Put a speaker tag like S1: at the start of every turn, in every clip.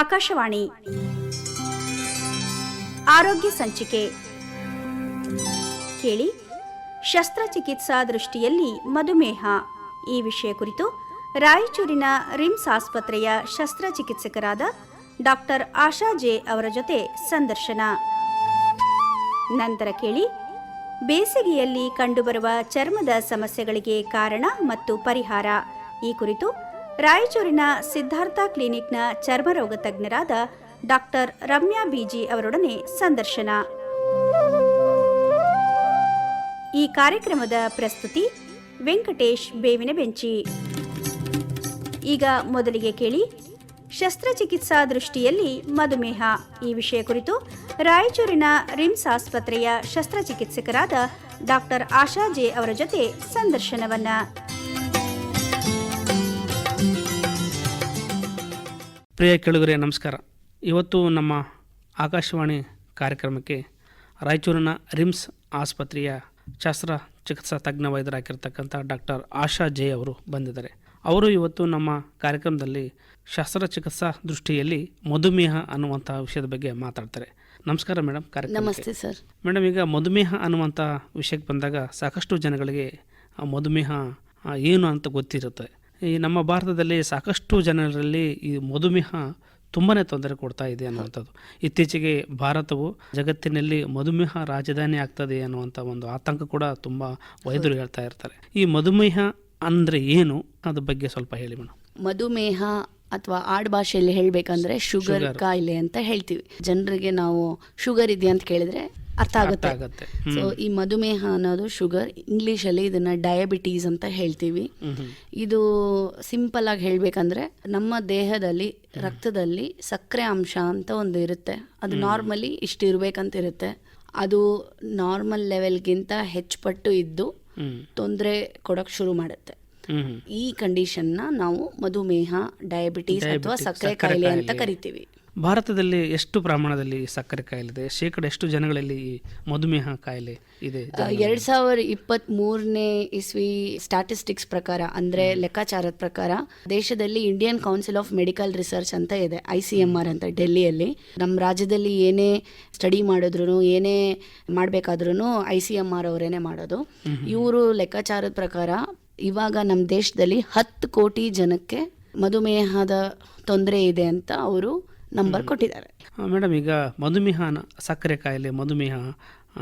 S1: ಆಕಾಶವಾಣಿ. ಆರೋಗ್ಯ ಸಂಚಿಕೆ. ಕೇಳಿ ಶಸ್ತ್ರಚಿಕಿತ್ಸಾ ದೃಷ್ಟಿಯಲ್ಲಿ ಮಧುಮೇಹ. ಈ ವಿಷಯ ಕುರಿತು ರಾಯಚೂರಿನ ರಿಮ್ಸ್ ಆಸ್ಪತ್ರೆಯ ಶಸ್ತ್ರಚಿಕಿತ್ಸಕರಾದ ಡಾಕ್ಟರ್ ಆಶಾ ಜೆ ಅವರ ಜೊತೆ ಸಂದರ್ಶನ. ನಂತರ ಕೇಳಿ ಬೇಸಿಗೆಯಲ್ಲಿ ಕಂಡುಬರುವ ಚರ್ಮದ ಸಮಸ್ಯೆಗಳಿಗೆ ಕಾರಣ ಮತ್ತು ಪರಿಹಾರ. ಈ ಕುರಿತು ರಾಯಚೂರಿನ ಸಿದ್ಧಾರ್ಥ ಕ್ಲಿನಿಕ್ನ ಚರ್ಮರೋಗ ತಜ್ಞರಾದ ಡಾಕ್ಟರ್ ರಮ್ಯಾ ಬಿಜಿ ಅವರೊಡನೆ ಸಂದರ್ಶನ. ಈ ಕಾರ್ಯಕ್ರಮದ ಪ್ರಸ್ತುತಿ ವೆಂಕಟೇಶ್ ಬೇವಿನ ಬೆಂಚಿ. ಈಗ ಮೊದಲಿಗೆ ಕೇಳಿ, ಶಸ್ತ್ರಚಿಕಿತ್ಸಾ ದೃಷ್ಟಿಯಲ್ಲಿ ಮಧುಮೇಹ. ಈ ವಿಷಯ ಕುರಿತು ರಾಯಚೂರಿನ ರಿಮ್ಸ್ ಆಸ್ಪತ್ರೆಯ ಶಸ್ತ್ರಚಿಕಿತ್ಸಕರಾದ ಡಾಕ್ಟರ್ ಆಶಾ ಜೆ ಅವರ ಜೊತೆ ಸಂದರ್ಶನವನ್ನ.
S2: ಪ್ರಿಯ ಕೆಳಗರೆ ನಮಸ್ಕಾರ. ಇವತ್ತು ನಮ್ಮ ಆಕಾಶವಾಣಿ ಕಾರ್ಯಕ್ರಮಕ್ಕೆ ರಾಯಚೂರಿನ ರಿಮ್ಸ್ ಆಸ್ಪತ್ರೆಯ ಶಸ್ತ್ರ ಚಿಕಿತ್ಸಾ ತಜ್ಞ ವೈದ್ಯರಾಗಿರ್ತಕ್ಕಂಥ ಡಾಕ್ಟರ್ ಆಶಾ ಜೈ ಅವರು ಬಂದಿದ್ದಾರೆ. ಅವರು ಇವತ್ತು ನಮ್ಮ ಕಾರ್ಯಕ್ರಮದಲ್ಲಿ ಶಸ್ತ್ರಚಿಕಿತ್ಸಾ ದೃಷ್ಟಿಯಲ್ಲಿ ಮಧುಮೇಹ ಅನ್ನುವಂಥ ವಿಷಯದ ಬಗ್ಗೆ ಮಾತಾಡ್ತಾರೆ. ನಮಸ್ಕಾರ ಮೇಡಮ್ ಕಾರ್ಯಕ್ರಮ
S3: ನಮಸ್ತೆ ಸರ್.
S2: ಮೇಡಮ್ ಈಗ ಮಧುಮೇಹ ಅನ್ನುವಂಥ ವಿಷಯಕ್ಕೆ ಬಂದಾಗ ಸಾಕಷ್ಟು ಜನಗಳಿಗೆ ಮಧುಮೇಹ ಏನು ಅಂತ ಗೊತ್ತಿರುತ್ತೆ. ಈ ನಮ್ಮ ಭಾರತದಲ್ಲಿ ಸಾಕಷ್ಟು ಜನರಲ್ಲಿ ಈ ಮಧುಮೇಹ ತುಂಬಾ ತೊಂದರೆ ಕೊಡ್ತಾ ಇದೆ ಅನ್ನುವಂಥದ್ದು. ಇತ್ತೀಚೆಗೆ ಭಾರತವು ಜಗತ್ತಿನಲ್ಲಿ ಮಧುಮೇಹ ರಾಜಧಾನಿ ಆಗ್ತದೆ ಅನ್ನುವಂಥ ಒಂದು ಆತಂಕ ಕೂಡ ತುಂಬ ವೈದ್ಯರು ಹೇಳ್ತಾ ಇರ್ತಾರೆ. ಈ ಮಧುಮೇಹ ಅಂದರೆ ಏನು? ಅದ್ರ ಬಗ್ಗೆ ಸ್ವಲ್ಪ ಹೇಳಿ ಮೇಡಮ್
S3: ಮಧುಮೇಹ ಅಥವಾ ಆಡ್ ಭಾಷೆಯಲ್ಲಿ ಹೇಳ್ಬೇಕಂದ್ರೆ ಶುಗರ್. ಕಾಯಿಲೆ ಅಂತ ಹೇಳ್ತೀವಿ. ಜನರಿಗೆ ನಾವು ಶುಗರ್ ಇದೆಯಾ ಅಂತ ಕೇಳಿದ್ರೆ ಅರ್ಥ ಆಗುತ್ತೆ. ಸೊ ಈ ಮಧುಮೇಹ ಅನ್ನೋದು ಶುಗರ್ ಇಂಗ್ಲಿಷಲ್ಲಿ ಇದನ್ನ ಡಯಾಬಿಟೀಸ್ ಅಂತ ಹೇಳ್ತೀವಿ. ಇದು ಸಿಂಪಲ್ ಆಗಿ ಹೇಳ್ಬೇಕಂದ್ರೆ ನಮ್ಮ ದೇಹದಲ್ಲಿ ರಕ್ತದಲ್ಲಿ ಸಕ್ಕರೆ ಅಂಶ ಅಂತ ಒಂದು ಇರುತ್ತೆ. ಅದು ನಾರ್ಮಲಿ ಇಷ್ಟು ಇರ್ಬೇಕಂತ ಇರುತ್ತೆ. ಅದು ನಾರ್ಮಲ್ ಲೆವೆಲ್ಗಿಂತ ಹೆಚ್ಚು ಪಟ್ಟು ಇದ್ದು ತೊಂದರೆ ಕೊಡೋಕೆ ಶುರು ಮಾಡುತ್ತೆ.
S2: ಈ ಕಂಡೀಷನ್
S3: ಈ ಕಂಡೀಷನ್ನ ನಾವು ಮಧುಮೇಹ ಡಯಾಬಿಟೀಸ್ ಅಥವಾ ಸಕ್ಕರೆ ಕಾಯಿಲೆ ಅಂತ ಕರಿತೀವಿ.
S2: ಭಾರತದಲ್ಲಿ ಎಷ್ಟು ಪ್ರಮಾಣದಲ್ಲಿ ಸಕ್ಕರೆ ಕಾಯಿಲೆ ಇದೆ ಶೇಕಡ ಎಷ್ಟು ಜನಗಳಲ್ಲಿ ಈ ಮಧುಮೇಹ ಕಾಯಿಲೆ ಇದೆ
S3: ಎರಡ್ ಸಾವಿರ ಇಪ್ಪತ್ತ್ ಮೂರನೇ ಇಸ್ವಿ ಸ್ಟಾಟಿಸ್ಟಿಕ್ಸ್ ಪ್ರಕಾರ ಅಂದ್ರೆ ಲೆಕ್ಕಾಚಾರದ ಪ್ರಕಾರ ದೇಶದಲ್ಲಿ Indian Council of Medical Research ಅಂತ ಇದೆ ಐ ಸಿ ಎಂ ಆರ್ ಅಂತ ಡೆಲ್ಲಿಯಲ್ಲಿ. ನಮ್ಮ ರಾಜ್ಯದಲ್ಲಿ ಏನೇ ಸ್ಟಡಿ ಮಾಡಿದ್ರು ಏನೇ ಮಾಡಬೇಕಾದ್ರೂ ಐ ಸಿ ಎಂ ಆರ್ ಅವರೇನೆ ಮಾಡೋದು. ಇವರು ಲೆಕ್ಕಾಚಾರದ ಪ್ರಕಾರ ಇವಾಗ ನಮ್ಮ ದೇಶದಲ್ಲಿ ಹತ್ತು ಕೋಟಿ ಜನಕ್ಕೆ ಮಧುಮೇಹದ ತೊಂದರೆ ಇದೆ ಅಂತ ಅವರು ನಂಬರ್ ಕೊಟ್ಟಿದ್ದಾರೆ.
S2: ಮೇಡಮ್ ಈಗ ಮಧುಮೇಹನ ಸಕ್ಕರೆ ಕಾಯಿಲೆ ಮಧುಮೇಹ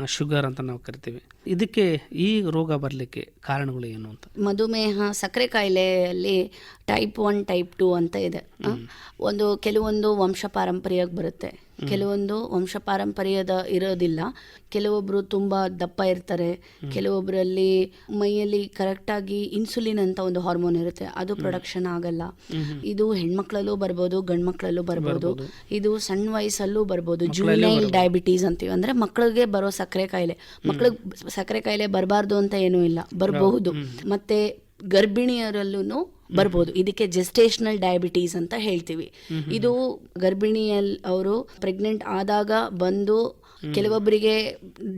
S2: ಶುಗರ್ ಅಂತ ನಾವು ಕರಿತೀವಿ. ಇದಕ್ಕೆ ಈ ರೋಗ ಬರಲಿಕ್ಕೆ ಕಾರಣಗಳು ಏನು ಅಂತ?
S3: ಮಧುಮೇಹ ಸಕ್ಕರೆ ಕಾಯಿಲೆಯಲ್ಲಿ ಟೈಪ್ ಒನ್ ಟೈಪ್ ಟು ಅಂತ ಇದೆ. ಒಂದು ಕೆಲವೊಂದು ವಂಶ ಪಾರಂಪರ್ಯಕ್ಕೆ ಬರುತ್ತೆ. ಕೆಲವೊಂದು ವಂಶ ಪಾರಂಪರ್ಯದ ಇರೋದಿಲ್ಲ. ಕೆಲವೊಬ್ರು ತುಂಬಾ ದಪ್ಪ ಇರ್ತಾರೆ. ಕೆಲವೊಬ್ಬರಲ್ಲಿ ಮೈಯಲ್ಲಿ ಕರೆಕ್ಟಾಗಿ ಇನ್ಸುಲಿನ್ ಅಂತ ಒಂದು ಹಾರ್ಮೋನ್ ಇರುತ್ತೆ. ಅದು ಪ್ರೊಡಕ್ಷನ್ ಆಗಲ್ಲ. ಇದು ಹೆಣ್ಮಕ್ಳಲ್ಲೂ ಬರ್ಬೋದು ಗಂಡ್ಮಕ್ಳಲ್ಲೂ ಬರ್ಬೋದು. ಇದು ಸಣ್ಣ ವಯಸ್ಸಲ್ಲೂ ಬರ್ಬೋದು. ಜೂನೈಲ್ ಡಯಾಬಿಟೀಸ್ ಅಂತೀವಿ. ಅಂದ್ರೆ ಮಕ್ಕಳಿಗೆ ಬರೋ ಸಕ್ಕರೆ ಕಾಯಿಲೆ. ಮಕ್ಳಿಗೆ ಸಕ್ಕರೆ ಕಾಯಿಲೆ ಬರಬಾರ್ದು ಅಂತ ಏನೂ ಇಲ್ಲ. ಬರಬಹುದು. ಮತ್ತೆ ಗರ್ಭಿಣಿಯರಲ್ಲೂ ಬರ್ಬೋದು. ಇದಕ್ಕೆ ಜೆಸ್ಟೇಷನಲ್ ಡಯಾಬಿಟೀಸ್ ಅಂತ ಹೇಳ್ತೀವಿ. ಇದು ಗರ್ಭಿಣಿಯಲ್ಲಿ ಅವರು ಪ್ರೆಗ್ನೆಂಟ್ ಆದಾಗ ಬಂದು ಕೆಲವೊಬ್ಬರಿಗೆ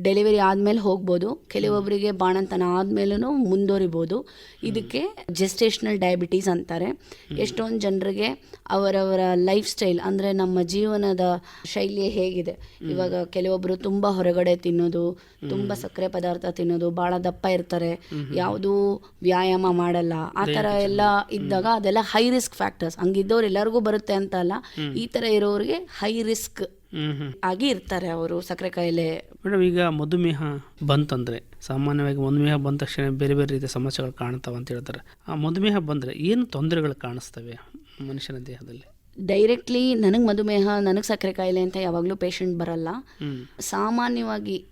S3: ಡೆಲಿವರಿ ಆದಮೇಲೆ ಹೋಗ್ಬೋದು ಕೆಲವೊಬ್ಬರಿಗೆ ಬಾಣಂತನ ಆದ್ಮೇಲೂ ಮುಂದುವರಿಬೋದು. ಇದಕ್ಕೆ ಜೆಸ್ಟೇಷನಲ್ ಡಯಾಬಿಟೀಸ್ ಅಂತಾರೆ. ಎಷ್ಟೊಂದು ಜನರಿಗೆ ಅವರವರ ಲೈಫ್ ಸ್ಟೈಲ್ ಅಂದರೆ ನಮ್ಮ ಜೀವನದ ಶೈಲಿ ಹೇಗಿದೆ. ಇವಾಗ ಕೆಲವೊಬ್ಬರು ತುಂಬ ಹೊರಗಡೆ ತಿನ್ನೋದು ತುಂಬ ಸಕ್ಕರೆ ಪದಾರ್ಥ ತಿನ್ನೋದು ಭಾಳ ದಪ್ಪ ಇರ್ತಾರೆ. ಯಾವುದೂ ವ್ಯಾಯಾಮ ಮಾಡಲ್ಲ. ಆ ಥರ ಎಲ್ಲ ಇದ್ದಾಗ ಅದೆಲ್ಲ ಹೈ ರಿಸ್ಕ್ ಫ್ಯಾಕ್ಟರ್ಸ್ ಹಂಗಿದ್ದವ್ರು ಎಲ್ಲರಿಗೂ ಬರುತ್ತೆ ಅಂತ ಅಲ್ಲ ಈ ಥರ ಇರೋರಿಗೆ ಹೈ ರಿಸ್ಕ್ ಆಗಿ ಇರ್ತಾರೆ ಅವರು ಸಕ್ಕರೆ ಕಾಯಿಲೆ
S2: ಮೇಡಮ್ ಈಗ ಮಧುಮೇಹ ಬಂತಂದ್ರೆ ಸಾಮಾನ್ಯವಾಗಿ ಮಧುಮೇಹ ಬಂದ ತಕ್ಷಣ ಬೇರೆ ಬೇರೆ ರೀತಿಯ ಸಮಸ್ಯೆಗಳು ಕಾಣ್ತಾವ ಅಂತ ಹೇಳ್ತಾರೆ. ಆ ಮಧುಮೇಹ ಬಂದರೆ ಏನು ತೊಂದರೆಗಳು ಕಾಣಿಸ್ತವೆ ಮನುಷ್ಯನ ದೇಹದಲ್ಲಿ?
S3: ಡೈರೆಕ್ಟ್ಲಿ ನನಗೆ ಮಧುಮೇಹ ನನಗೆ ಸಕ್ಕರೆ ಕಾಯಿಲೆ ಅಂತ ಯಾವಾಗಲೂ ಪೇಷಂಟ್ ಬರಲ್ಲ. ಸಾಮಾನ್ಯವಾಗಿ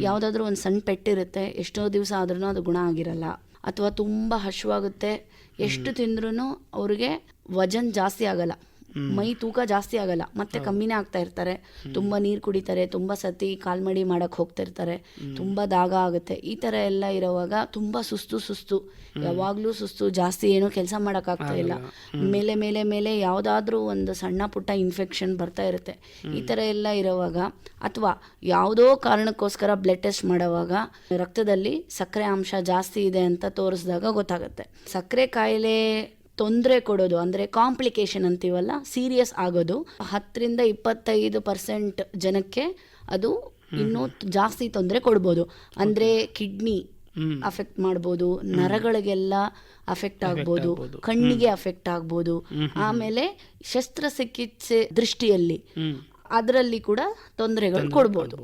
S3: ಯಾವುದಾದ್ರೂ ಒಂದು ಸಣ್ಣ ಪೆಟ್ಟಿರುತ್ತೆ ಎಷ್ಟೋ ದಿವಸ ಆದ್ರೂ ಅದು ಗುಣ ಆಗಿರಲ್ಲ. ಅಥವಾ ತುಂಬ ಹಶುವಾಗುತ್ತೆ ಎಷ್ಟು ತಿಂದ್ರೂ ಅವ್ರಿಗೆ ವಜನ್ ಜಾಸ್ತಿ ಆಗಲ್ಲ. ಮೈ ತೂಕ ಜಾಸ್ತಿ ಆಗಲ್ಲ ಮತ್ತೆ ಕಮ್ಮಿನೇ ಆಗ್ತಾ ಇರ್ತಾರೆ. ತುಂಬಾ ನೀರು ಕುಡಿತಾರೆ ತುಂಬಾ ಸತಿ ಕಾಲ್ಮಡಿ ಮಾಡಕ್ ಹೋಗ್ತಿರ್ತಾರೆ. ತುಂಬಾ ದಾಗ ಆಗುತ್ತೆ. ಈ ತರ ಎಲ್ಲ ಇರೋವಾಗ ತುಂಬಾ ಸುಸ್ತು ಸುಸ್ತು. ಯಾವಾಗ್ಲೂ ಸುಸ್ತು ಜಾಸ್ತಿ ಏನೂ ಕೆಲಸ ಮಾಡಕ್ ಆಗ್ತಾ ಇಲ್ಲ. ಮೇಲೆ ಮೇಲೆ ಮೇಲೆ ಯಾವ್ದಾದ್ರೂ ಒಂದು ಸಣ್ಣ ಪುಟ್ಟ ಇನ್ಫೆಕ್ಷನ್ ಬರ್ತಾ ಇರುತ್ತೆ. ಈ ತರ ಎಲ್ಲ ಇರೋವಾಗ ಅಥವಾ ಯಾವುದೋ ಕಾರಣಕ್ಕೋಸ್ಕರ ಬ್ಲಡ್ ಟೆಸ್ಟ್ ಮಾಡೋವಾಗ ರಕ್ತದಲ್ಲಿ ಸಕ್ಕರೆ ಅಂಶ ಜಾಸ್ತಿ ಇದೆ ಅಂತ ತೋರಿಸಿದಾಗ ಗೊತ್ತಾಗುತ್ತೆ. ಸಕ್ಕರೆ ಕಾಯಿಲೆ ತೊಂದರೆ ಕೊಡೋದು ಅಂದರೆ ಕಾಂಪ್ಲಿಕೇಶನ್ ಅಂತೀವಲ್ಲ ಸೀರಿಯಸ್ ಆಗೋದು ಹತ್ತರಿಂದ ಇಪ್ಪತ್ತೈದು ಪರ್ಸೆಂಟ್ ಜನಕ್ಕೆ ಅದು ಇನ್ನೂ ಜಾಸ್ತಿ ತೊಂದರೆ ಕೊಡ್ಬೋದು. ಅಂದರೆ ಕಿಡ್ನಿ ಅಫೆಕ್ಟ್ ಮಾಡ್ಬೋದು ನರಗಳಿಗೆಲ್ಲ ಅಫೆಕ್ಟ್ ಆಗ್ಬೋದು ಕಣ್ಣಿಗೆ ಅಫೆಕ್ಟ್ ಆಗ್ಬೋದು. ಆಮೇಲೆ ಶಸ್ತ್ರಚಿಕಿತ್ಸೆ ದೃಷ್ಟಿಯಲ್ಲಿ ಅದರಲ್ಲಿ ಕೂಡ ತೊಂದರೆಗಳು ಕೊಡ್ಬೋದು.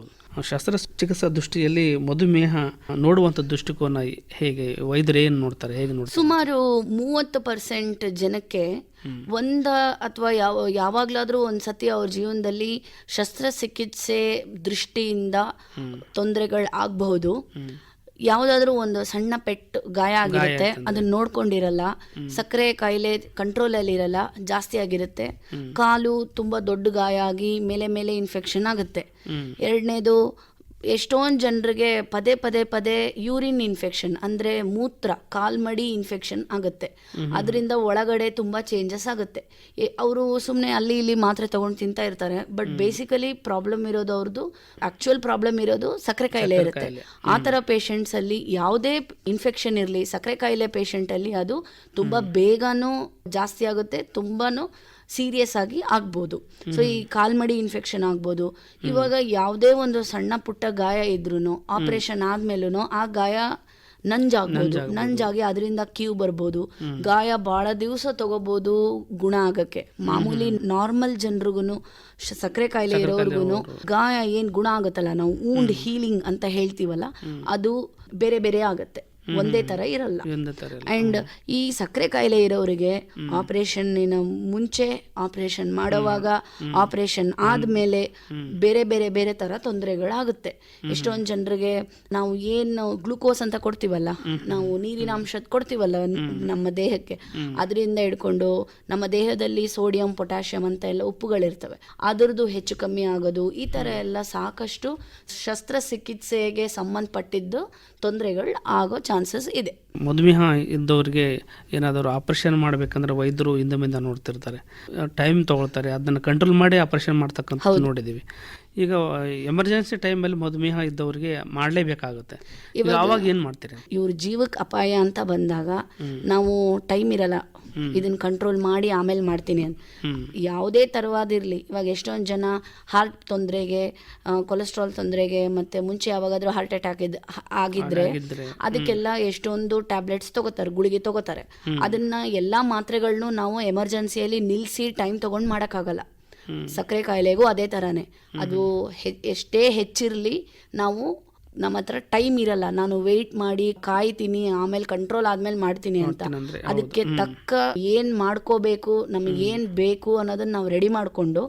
S2: ಶಸ್ತ್ರಚಿಕಿತ್ಸಾ ದೃಷ್ಟಿಯಲ್ಲಿ ಮಧುಮೇಹ ನೋಡುವಂತ ದೃಷ್ಟಿಕೋನ ಹೇಗೆ ವೈದ್ಯರು ಏನು ನೋಡ್ತಾರೆ ಹೇಗೆ ನೋಡ್ತಾರೆ?
S3: ಸುಮಾರು ಮೂವತ್ತು ಪರ್ಸೆಂಟ್ ಜನಕ್ಕೆ ಒಂದ ಅಥವಾ ಯಾವ ಯಾವಾಗಲಾದರೂ ಒಂದು ಸತಿ ಅವ್ರ ಜೀವನದಲ್ಲಿ ಶಸ್ತ್ರಚಿಕಿತ್ಸೆ ದೃಷ್ಟಿಯಿಂದ ತೊಂದರೆಗಳು ಆಗಬಹುದು ಯಾವುದಾದ್ರೂ ಒಂದು ಸಣ್ಣ ಪೆಟ್ಟು ಗಾಯ ಆಗಿರುತ್ತೆ ಅದನ್ನ ನೋಡ್ಕೊಂಡಿರಲ್ಲ ಸಕ್ಕರೆ ಕಾಯಿಲೆ ಕಂಟ್ರೋಲಲ್ಲಿ ಇರಲ್ಲ ಜಾಸ್ತಿ ಆಗಿರುತ್ತೆ. ಕಾಲು ತುಂಬಾ ದೊಡ್ಡ ಗಾಯ ಆಗಿ ಮೇಲೆ ಮೇಲೆ ಇನ್ಫೆಕ್ಷನ್ ಆಗುತ್ತೆ. ಎರಡನೇದು ಎಷ್ಟೊಂದು ಜನರಿಗೆ ಪದೇ ಪದೇ ಪದೇ ಯೂರಿನ್ ಇನ್ಫೆಕ್ಷನ್ ಅಂದರೆ ಮೂತ್ರ ಕಾಲ್ಮಡಿ ಇನ್ಫೆಕ್ಷನ್ ಆಗುತ್ತೆ. ಅದರಿಂದ ಒಳಗಡೆ ತುಂಬ ಚೇಂಜಸ್ ಆಗುತ್ತೆ. ಅವರು ಸುಮ್ಮನೆ ಅಲ್ಲಿ ಇಲ್ಲಿ ಮಾತ್ರೆ ತಗೊಂಡು ತಿಂತಾ ಇರ್ತಾರೆ ಬಟ್ ಬೇಸಿಕಲಿ ಪ್ರಾಬ್ಲಮ್ ಇರೋದು ಅವ್ರದ್ದು ಆ್ಯಕ್ಚುಯಲ್ ಪ್ರಾಬ್ಲಮ್ ಇರೋದು ಸಕ್ಕರೆ ಕಾಯಿಲೆ ಇರುತ್ತೆ. ಆ ಥರ ಪೇಷಂಟ್ಸ್ ಅಲ್ಲಿ ಯಾವುದೇ ಇನ್ಫೆಕ್ಷನ್ ಇರಲಿ ಸಕ್ಕರೆ ಕಾಯಿಲೆ ಪೇಷಂಟಲ್ಲಿ ಅದು ತುಂಬ ಬೇಗನೂ ಜಾಸ್ತಿ ಆಗುತ್ತೆ ತುಂಬಾನು ಸೀರಿಯಸ್ ಆಗಿ ಆಗ್ಬೋದು. ಸೊ ಈ ಕಾಲ್ಮಡಿ ಇನ್ಫೆಕ್ಷನ್ ಆಗ್ಬೋದು. ಇವಾಗ ಯಾವುದೇ ಒಂದು ಸಣ್ಣ ಪುಟ್ಟ ಗಾಯ ಇದ್ರೂ ಆಪರೇಷನ್ ಆದ್ಮೇಲೂ ಆ ಗಾಯ ನಂಜಾಗ್ಬೋದು. ನಂಜಾಗಿ ಅದರಿಂದ ಕ್ಯೂ ಬರ್ಬೋದು. ಗಾಯ ಬಹಳ ದಿವಸ ತಗೋಬೋದು ಗುಣ ಆಗಕ್ಕೆ. ಮಾಮೂಲಿ ನಾರ್ಮಲ್ ಜನರಿಗೂ ಸಕ್ಕರೆ ಕಾಯಿಲೆ ಇರೋರ್ಗು ಗಾಯ ಏನ್ ಗುಣ ಆಗುತ್ತಲ್ಲ? ನಾವು ಊಂಡ್ ಹೀಲಿಂಗ್ ಅಂತ ಹೇಳ್ತೀವಲ್ಲ ಅದು ಬೇರೆ ಬೇರೆ ಆಗತ್ತೆ. ಒಂದೇ ತರ ಇರಲ್ಲ. ಅಂಡ್ ಈ ಸಕ್ಕರೆ ಕಾಯಿಲೆ ಇರೋರಿಗೆ ಆಪರೇಷನ್ ಮುಂಚೆ ಆಪರೇಷನ್ ಮಾಡುವಾಗ ಆಪರೇಷನ್ ಆದ್ಮೇಲೆ ಬೇರೆ ಬೇರೆ ಬೇರೆ ತರ ತೊಂದರೆಗಳಾಗುತ್ತೆ. ಎಷ್ಟೊಂದು ಜನರಿಗೆ ನಾವು ಏನು ಗ್ಲೂಕೋಸ್ ಅಂತ ಕೊಡ್ತೀವಲ್ಲ ನಾವು ನೀರಿನ ಅಂಶ ಕೊಡ್ತೀವಲ್ಲ ನಮ್ಮ ದೇಹಕ್ಕೆ. ಅದರಿಂದ ಹಿಡ್ಕೊಂಡು ನಮ್ಮ ದೇಹದಲ್ಲಿ ಸೋಡಿಯಂ ಪೊಟ್ಯಾಷಿಯಂ ಅಂತ ಎಲ್ಲ ಉಪ್ಪುಗಳಿರ್ತವೆ. ಅದರದ್ದು ಹೆಚ್ಚು ಕಮ್ಮಿ ಆಗೋದು ಈ ತರ ಎಲ್ಲ ಸಾಕಷ್ಟು ಶಸ್ತ್ರ ಚಿಕಿತ್ಸೆಗೆ ಸಂಬಂಧಪಟ್ಟಿದ್ದು ತೊಂದರೆಗಳು ಆಗೋ ಚಾನ್ಸಸ್ ಇದೆ.
S2: ಮಧುಮೇಹ ಇದ್ದವರಿಗೆ ಏನಾದರೂ ಆಪರೇಷನ್ ಮಾಡಬೇಕಂದ್ರೆ ವೈದ್ಯರು ಹಿಂದೆ ಮುಂದೆ ನೋಡ್ತಿರ್ತಾರೆ. ಟೈಮ್ ತಗೊಳ್ತಾರೆ ಅದನ್ನು ಕಂಟ್ರೋಲ್ ಮಾಡಿ ಆಪರೇಷನ್ ಮಾಡ್ತಕ್ಕಂಥ ನೋಡಿದ್ದೀವಿ. ಈಗ ಎಮರ್ಜೆನ್ಸಿ ಟೈಮಲ್ಲಿ ಮಧುಮೇಹ ಇದ್ದವರಿಗೆ ಮಾಡಲೇಬೇಕಾಗುತ್ತೆ. ಆವಾಗ ಏನು ಮಾಡ್ತೀರಿ?
S3: ಇವ್ರ ಜೀವಕ್ಕೆ ಅಪಾಯ ಅಂತ ಬಂದಾಗ ನಾವು ಟೈಮ್ ಇರಲ್ಲ. ಇದನ್ನ ಕಂಟ್ರೋಲ್ ಮಾಡಿ ಆಮೇಲೆ ಮಾಡ್ತೀನಿ ಅಂತ. ಯಾವುದೇ ತರವಾದಿರಲಿ ಇವಾಗ ಎಷ್ಟೊಂದು ಜನ ಹಾರ್ಟ್ ತೊಂದರೆಗೆ ಕೊಲೆಸ್ಟ್ರಾಲ್ ತೊಂದರೆಗೆ ಮತ್ತೆ ಮುಂಚೆ ಯಾವಾಗಾದ್ರೂ ಹಾರ್ಟ್ ಅಟ್ಯಾಕ್ ಇದ್ ಆಗಿದ್ರೆ
S2: ಆಗಿದ್ರೆ,
S3: ಅದಕ್ಕೆಲ್ಲ ಎಷ್ಟೊಂದು ಟ್ಯಾಬ್ಲೆಟ್ಸ್ ತಗೋತಾರೆ ಗುಳಿಗೆ ತಗೋತಾರೆ. ಅದನ್ನ ಎಲ್ಲಾ ಮಾತ್ರೆಗಳನ್ನು ನಾವು ಎಮರ್ಜೆನ್ಸಿಯಲ್ಲಿ ನಿಲ್ಲಿಸಿ ಟೈಮ್ ತಗೊಂಡು ಮಾಡೋಕ್ಕಾಗಲ್ಲ. ಸಕ್ಕರೆ ಕಾಯಿಲೆಗೂ ಅದೇ ಥರನೇ ಅದು ಎಷ್ಟೇ ಹೆಚ್ಚಿರಲಿ ನಾವು ನಮ್ಮ ಹತ್ರ ಟೈಮ್ ಇರಲ್ಲ. ನಾನು ವೆಯ್ಟ್ ಮಾಡಿ ಕಾಯ್ತೀನಿ ಆಮೇಲೆ ಕಂಟ್ರೋಲ್ ಆದ್ಮೇಲೆ ಮಾಡ್ತೀನಿ ಅಂತ. ಅದಕ್ಕೆ ತಕ್ಕ ಏನ್ ಮಾಡ್ಕೋಬೇಕು ನಮಗೆ ಏನ್ ಬೇಕು ಅನ್ನೋದನ್ನ ನಾವು ರೆಡಿ ಮಾಡ್ಕೊಂಡು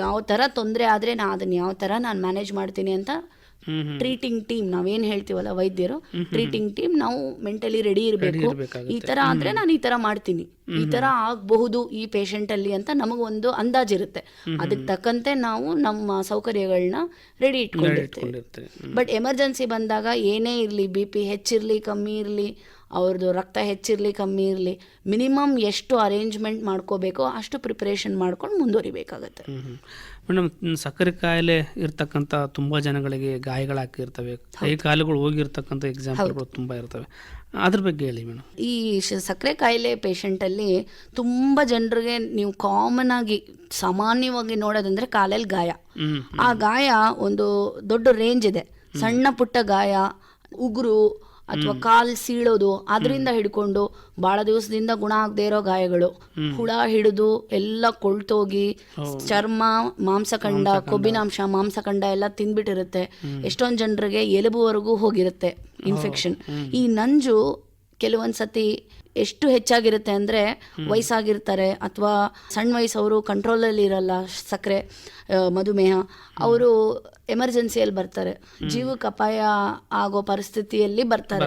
S3: ಯಾವ ತರ ತೊಂದರೆ ಆದ್ರೆ ನಾ ಅದನ್ನ ಯಾವ ತರ ನಾನು ಮ್ಯಾನೇಜ್ ಮಾಡ್ತೀನಿ ಅಂತ ಟ್ರೀಟಿಂಗ್ ಟೀಮ್ ನಾವೇನು ಹೇಳ್ತೀವಲ್ಲ ವೈದ್ಯರು? ಟ್ರೀಟಿಂಗ್ ಟೀಮ್ ನಾವು ಮೆಂಟಲಿ ರೆಡಿ ಇರಬೇಕು. ಈ ತರ ಆದ್ರೆ ನಾನು ಈ ತರ ಮಾಡ್ತೀನಿ. ಈ ತರ ಆಗಬಹುದು ಈ ಪೇಷಂಟ್ ಅಲ್ಲಿ ಅಂತ ನಮಗೊಂದು ಅಂದಾಜಿರುತ್ತೆ ಅದಕ್ಕೆ ತಕ್ಕಂತೆ ನಾವು ನಮ್ಮ ಸೌಕರ್ಯಗಳನ್ನ ರೆಡಿ ಇಟ್ಕೊಂಡಿರ್ತೀವಿ. ಬಟ್ ಎಮರ್ಜೆನ್ಸಿ ಬಂದಾಗ ಏನೇ ಇರಲಿ ಬಿ ಪಿ ಹೆಚ್ಚಿರಲಿ ಕಮ್ಮಿ ಇರಲಿ ಅವ್ರದ್ದು ರಕ್ತ ಹೆಚ್ಚಿರಲಿ ಕಮ್ಮಿ ಇರಲಿ ಮಿನಿಮಮ್ ಎಷ್ಟು ಅರೇಂಜ್ಮೆಂಟ್ ಮಾಡ್ಕೋಬೇಕೋ ಅಷ್ಟು ಪ್ರಿಪ್ರೇಷನ್ ಮಾಡ್ಕೊಂಡು ಮುಂದುವರಿಬೇಕಾಗತ್ತೆ.
S2: ಮೇಡಮ್ ಸಕ್ಕರೆ ಕಾಯಿಲೆ ಇರ್ತಕ್ಕಂಥ ತುಂಬ ಜನಗಳಿಗೆ ಗಾಯಗಳಾಗಿರ್ತವೆ ಕೈ ಕಾಲುಗಳು ಹೋಗಿರ್ತಕ್ಕಂಥ ಎಕ್ಸಾಂಪಲ್ಗಳು ತುಂಬ ಇರ್ತವೆ. ಅದ್ರ ಬಗ್ಗೆ ಹೇಳಿ ಮೇಡಮ್.
S3: ಈ ಸಕ್ಕರೆ ಕಾಯಿಲೆ ಪೇಷಂಟಲ್ಲಿ ತುಂಬ ಜನರಿಗೆ ನೀವು ಕಾಮನ್ ಆಗಿ ಸಾಮಾನ್ಯವಾಗಿ ನೋಡೋದಂದ್ರೆ ಕಾಲಲ್ಲಿ ಗಾಯ. ಆ ಗಾಯ ಒಂದು ದೊಡ್ಡ ರೇಂಜ್ ಇದೆ. ಸಣ್ಣ ಪುಟ್ಟ ಗಾಯ ಉಗುರು ಅಥವಾ ಕಾಲ್ ಸೀಳೋದು ಅದರಿಂದ ಹಿಡ್ಕೊಂಡು ಬಹಳ ದಿವಸದಿಂದ ಗುಣ ಆಗದೆ ಇರೋ ಗಾಯಗಳು. ಹುಳ ಹಿಡಿದು ಎಲ್ಲ ಕೊಳ್ತೋಗಿ ಚರ್ಮ ಮಾಂಸಖಂಡ ಕೊಬ್ಬಿನಾಂಶ ಮಾಂಸಖಂಡ ಎಲ್ಲ ತಿಂದ್ಬಿಟ್ಟಿರುತ್ತೆ. ಎಷ್ಟೊಂದು ಜನರಿಗೆ ಎಲುಬುವರೆಗೂ ಹೋಗಿರುತ್ತೆ ಇನ್ಫೆಕ್ಷನ್ ಈ ನಂಜು ಕೆಲವೊಂದ್ಸತಿ ಎಷ್ಟು ಹೆಚ್ಚಾಗಿರುತ್ತೆ ಅಂದ್ರೆ ವಯಸ್ಸಾಗಿರ್ತಾರೆ ಅಥವಾ ಸಣ್ಣ ವಯಸ್ಸವರು ಕಂಟ್ರೋಲಲ್ಲಿ ಇರಲ್ಲ ಸಕ್ಕರೆ ಮಧುಮೇಹ ಅವರು ಎಮರ್ಜೆನ್ಸಿಯಲ್ಲಿ ಬರ್ತಾರೆ. ಜೀವಕ್ಕೆ ಅಪಾಯ ಆಗೋ ಪರಿಸ್ಥಿತಿಯಲ್ಲಿ ಬರ್ತಾರೆ.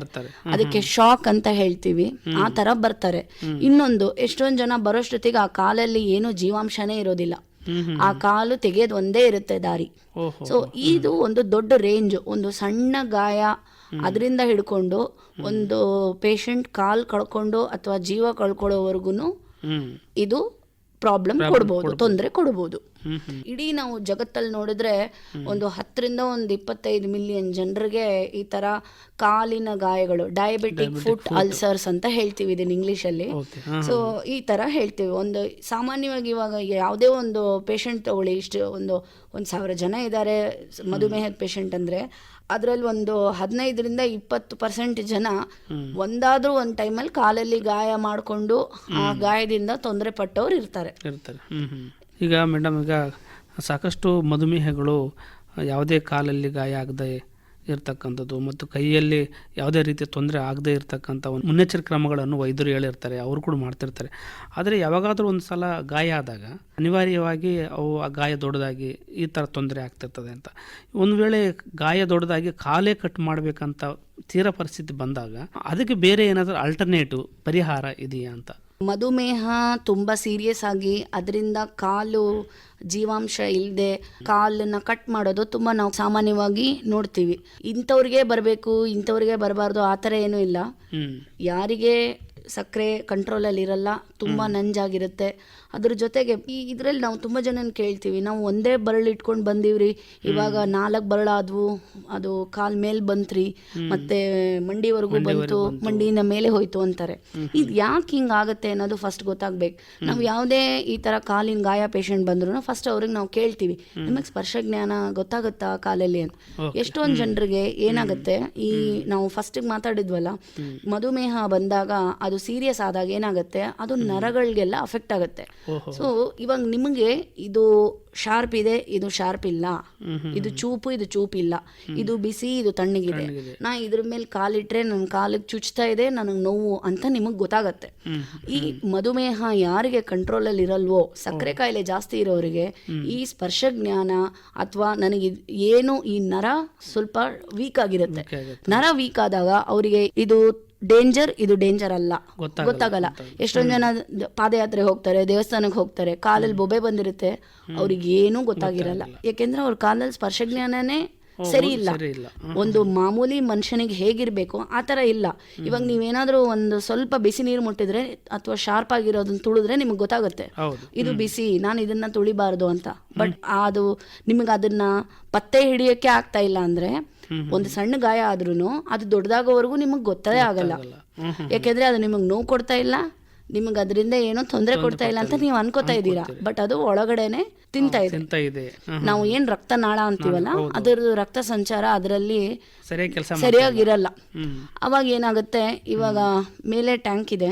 S3: ಅದಕ್ಕೆ ಶಾಕ್ ಅಂತ ಹೇಳ್ತೀವಿ. ಆ ತರ ಬರ್ತಾರೆ. ಇನ್ನೊಂದು ಎಷ್ಟೊಂದು ಜನ ಬರೋಷ್ಟೊತ್ತಿಗೆ ಆ ಕಾಲಲ್ಲಿ ಏನು ಜೀವಾಂಶನೇ ಇರೋದಿಲ್ಲ. ಆ ಕಾಲು ತೆಗೆಯೋದು ಒಂದೇ ಇರುತ್ತೆ ದಾರಿ. ಸೊ ಇದು ಒಂದು ದೊಡ್ಡ ರೇಂಜ್ ಒಂದು ಸಣ್ಣ ಗಾಯ ಅದರಿಂದ ಹಿಡ್ಕೊಂಡು ಒಂದು ಪೇಷಂಟ್ ಕಾಲ್ ಕಳ್ಕೊಂಡು ಅಥವಾ ಜೀವ ಕಳ್ಕೊಳ್ಳೋವರೆಗೂ ಇದು ಪ್ರಾಬ್ಲಮ್ ಕೊಡ್ಬೋದು. ತೊಂದರೆ ಕೊಡ್ಬೋದು. ಇಡೀ ನಾವು ಜಗತ್ತಲ್ಲಿ ನೋಡಿದ್ರೆ ಒಂದು ಹತ್ತರಿಂದ ಒಂದು ಇಪ್ಪತ್ತೈದು ಮಿಲಿಯನ್ ಜನರಿಗೆ ಈ ತರ ಕಾಲಿನ ಗಾಯಗಳು ಡಯಾಬಿಟಿಕ್ ಫುಟ್ ಅಲ್ಸರ್ಸ್ ಅಂತ ಹೇಳ್ತೀವಿ ಇದನ್ನ
S2: ಇಂಗ್ಲಿಷ್ ಅಲ್ಲಿ.
S3: ಸೊ ಈ ತರ ಹೇಳ್ತೀವಿ. ಒಂದು ಸಾಮಾನ್ಯವಾಗಿ ಇವಾಗ ಯಾವುದೇ ಒಂದು ಪೇಷಂಟ್ ತಗೊಳ್ಳಿ ಇಷ್ಟು ಒಂದು ಒಂದು ಸಾವಿರ ಜನ ಇದ್ದಾರೆ ಮಧುಮೇಹದ ಪೇಷಂಟ್ ಅಂದ್ರೆ ಅದರಲ್ಲಿ ಒಂದು ಹದಿನೈದರಿಂದ ಇಪ್ಪತ್ತು ಪರ್ಸೆಂಟ್ ಜನ ಒಂದಾದ್ರೂ ಒಂದು ಟೈಮಲ್ಲಿ ಕಾಲಲ್ಲಿ ಗಾಯ ಮಾಡಿಕೊಂಡು ಆ ಗಾಯದಿಂದ ತೊಂದರೆ ಪಟ್ಟವ್ರು ಇರ್ತಾರೆ.
S2: ಈಗ ಮೇಡಮ್, ಈಗ ಸಾಕಷ್ಟು ಮಧುಮೇಹಗಳು ಯಾವುದೇ ಕಾಲಲ್ಲಿ ಗಾಯ ಆಗದೆ ಇರ್ತಕ್ಕಂಥದ್ದು ಮತ್ತು ಕೈಯಲ್ಲಿ ಯಾವುದೇ ರೀತಿಯ ತೊಂದರೆ ಆಗದೆ ಇರತಕ್ಕಂಥ ಒಂದು ಮುನ್ನೆಚ್ಚರಿಕೆ ಕ್ರಮಗಳನ್ನು ವೈದ್ಯರು ಹೇಳಿರ್ತಾರೆ, ಅವರು ಕೂಡ ಮಾಡ್ತಿರ್ತಾರೆ. ಆದರೆ ಯಾವಾಗಾದರೂ ಒಂದು ಸಲ ಗಾಯ ಆದಾಗ ಅನಿವಾರ್ಯವಾಗಿ ಅವು ಆ ಗಾಯ ದೊಡ್ಡದಾಗಿ ಈ ಥರ ತೊಂದರೆ ಆಗ್ತಿರ್ತದೆ ಅಂತ. ಒಂದು ವೇಳೆ ಗಾಯ ದೊಡ್ಡದಾಗಿ ಕಾಲೇ ಕಟ್ ಮಾಡಬೇಕಂತ ತೀರ ಪರಿಸ್ಥಿತಿ ಬಂದಾಗ ಅದಕ್ಕೆ ಬೇರೆ ಏನಾದರೂ ಅಲ್ಟರ್ನೇಟಿವ್ ಪರಿಹಾರ ಇದೆಯಾ ಅಂತ?
S3: ಮಧುಮೇಹ ತುಂಬ ಸೀರಿಯಸ್ ಆಗಿ ಅದರಿಂದ ಕಾಲು ಜೀವಾಂಶ ಇಲ್ಲದೆ ಕಾಲನ್ನ ಕಟ್ ಮಾಡೋದು ತುಂಬ ನಾವು ಸಾಮಾನ್ಯವಾಗಿ ನೋಡ್ತೀವಿ. ಇಂಥವ್ರಿಗೆ ಬರಬೇಕು ಇಂಥವ್ರಿಗೆ ಬರಬಾರ್ದು ಆ ಥರ ಏನೂ ಇಲ್ಲ. ಯಾರಿಗೆ ಸಕ್ಕರೆ ಕಂಟ್ರೋಲಲ್ಲಿ ಇರಲ್ಲ ತುಂಬ ನಂಜಾಗಿರುತ್ತೆ. ಅದ್ರ ಜೊತೆಗೆ ಈ ಇದರಲ್ಲಿ ನಾವು ತುಂಬ ಜನನ ಕೇಳ್ತೀವಿ. ನಾವು ಒಂದೇ ಬರಳು ಇಟ್ಕೊಂಡು ಬಂದಿವ್ರಿ. ಇವಾಗ ನಾಲ್ಕು ಬರಳಾದ್ವು ಅದು ಕಾಲ್ ಮೇಲೆ ಬಂತ್ರಿ. ಮತ್ತೆ ಮಂಡಿವರೆಗೂ ಬಂತು. ಮಂಡಿಯಿಂದ ಮೇಲೆ ಹೋಯ್ತು ಅಂತಾರೆ. ಇದು ಯಾಕೆ ಹಿಂಗಾಗತ್ತೆ ಆಗುತ್ತೆ ಅನ್ನೋದು ಫಸ್ಟ್ ಗೊತ್ತಾಗ್ಬೇಕು. ನಾವು ಯಾವುದೇ ಈ ತರ ಕಾಲಿನ ಗಾಯ ಪೇಷಂಟ್ ಬಂದ್ರು ಫಸ್ಟ್ ಅವ್ರಿಗೆ ನಾವು ಕೇಳ್ತೀವಿ. ನಿಮಗೆ ಸ್ಪರ್ಶ ಜ್ಞಾನ ಗೊತ್ತಾಗುತ್ತಾ ಕಾಲಲ್ಲಿ ಅಂತ? ಎಷ್ಟೊಂದು ಜನರಿಗೆ ಏನಾಗುತ್ತೆ? ಈ ನಾವು ಫಸ್ಟ್ ಮಾತಾಡಿದ್ವಲ್ಲ ಮಧುಮೇಹ ಬಂದಾಗ ಅದು ಸೀರಿಯಸ್ ಆದಾಗ ಏನಾಗುತ್ತೆ? ಅದು ನರಗಳಿಗೆಲ್ಲ ಅಫೆಕ್ಟ್ ಆಗುತ್ತೆ. ಸೊ ಇವಾಗ ನಿಮಗೆ ಇದು ಶಾರ್ಪ್ ಇದೆ ಇದು ಶಾರ್ಪ್ ಇಲ್ಲ. ಇದು ಚೂಪು ಇದು ಚೂಪ್ ಇಲ್ಲ. ಇದು ಬಿಸಿ ಇದು ತಣ್ಣಗಿದೆ. ನಾ ಇದ್ರ ಮೇಲೆ ಕಾಲಿಟ್ರೆ ನನ್ನ ಕಾಲಿಗೆ ಚುಚ್ತಾ ಇದೆ ನನಗೆ ನೋವು ಅಂತ ನಿಮಗೆ ಗೊತ್ತಾಗತ್ತೆ. ಈ ಮಧುಮೇಹ ಯಾರಿಗೆ ಕಂಟ್ರೋಲಲ್ಲಿ ಇರಲ್ವೋ ಸಕ್ಕರೆ ಕಾಯಿಲೆ ಜಾಸ್ತಿ ಇರೋರಿಗೆ ಈ ಸ್ಪರ್ಶ ಜ್ಞಾನ ಅಥವಾ ನನಗೆ ಏನು ಈ ನರ ಸ್ವಲ್ಪ ವೀಕ್ ಆಗಿರುತ್ತೆ. ನರ ವೀಕ್ ಆದಾಗ ಅವರಿಗೆ ಇದು ಡೇಂಜರ್ ಇದು ಡೇಂಜರ್ ಅಲ್ಲ. ಗೊತ್ತಾಗಲ್ಲ ಎಷ್ಟೊಂದು ಜನ ಪಾದಯಾತ್ರೆ ಹೋಗ್ತಾರೆ ದೇವಸ್ಥಾನಕ್ಕೆ ಹೋಗ್ತಾರೆ ಕಾಲಲ್ಲಿ ಬೊಬೆ ಬಂದಿರುತ್ತೆ. ಅವ್ರಿಗೆ ಏನೂ ಗೊತ್ತಾಗಿರಲ್ಲ. ಯಾಕೆಂದ್ರೆ ಅವ್ರ ಕಾಲಲ್ಲಿ ಸ್ಪರ್ಶ ಜ್ಞಾನನೇ ಸರಿ ಇಲ್ಲ. ಒಂದು ಮಾಮೂಲಿ ಮನುಷ್ಯನಿಗೆ ಹೇಗಿರ್ಬೇಕು ಆ ತರ ಇಲ್ಲ. ಇವಾಗ ನೀವೇನಾದ್ರೂ ಒಂದು ಸ್ವಲ್ಪ ಬಿಸಿ ನೀರು ಮುಟ್ಟಿದ್ರೆ ಅಥವಾ ಶಾರ್ಪ್ ಆಗಿರೋದನ್ನ ತುಳಿದ್ರೆ ನಿಮಗೆ ಗೊತ್ತಾಗುತ್ತೆ. ಇದು ಬಿಸಿ ನಾನು ಇದನ್ನ ತುಳಿಬಾರದು ಅಂತ. ಬಟ್ ಅದು ನಿಮಗೆ ಅದನ್ನ ಪತ್ತೆ ಹಿಡಿಯೋಕೆ ಆಗ್ತಾ ಇಲ್ಲ ಅಂದ್ರೆ ಒಂದು ಸಣ್ಣ ಗಾಯ ಆದ್ರೂ ಅದು ದೊಡ್ಡದಾಗೋವರೆಗೂ ನಿಮಗೆ ಗೊತ್ತೇ ಆಗಲ್ಲ. ಯಾಕೆಂದ್ರೆ ಅದು ನಿಮಗೆ ನೋವು ಕೊಡ್ತಾ ಇಲ್ಲ ನಿಮಗೆ ಅದರಿಂದ ಏನೋ ತೊಂದರೆ ಕೊಡ್ತಾ ಇಲ್ಲ ಅಂತ ನೀವು ಅನ್ಕೋತಾ ಇದ್ದೀರಾ? ಬಟ್ ಅದು ಒಳಗಡೆನೆ ತಿಂತಾ ಇದೆ. ನಾವು ಏನ್ ರಕ್ತ ನಾಳ ಅಂತೀವಲ್ಲ ಅದರ ರಕ್ತ ಸಂಚಾರ ಅದರಲ್ಲಿ ಸರಿಯಾಗಿರಲ್ಲ. ಅವಾಗ ಏನಾಗುತ್ತೆ? ಇವಾಗ ಮೇಲೆ ಟ್ಯಾಂಕ್ ಇದೆ.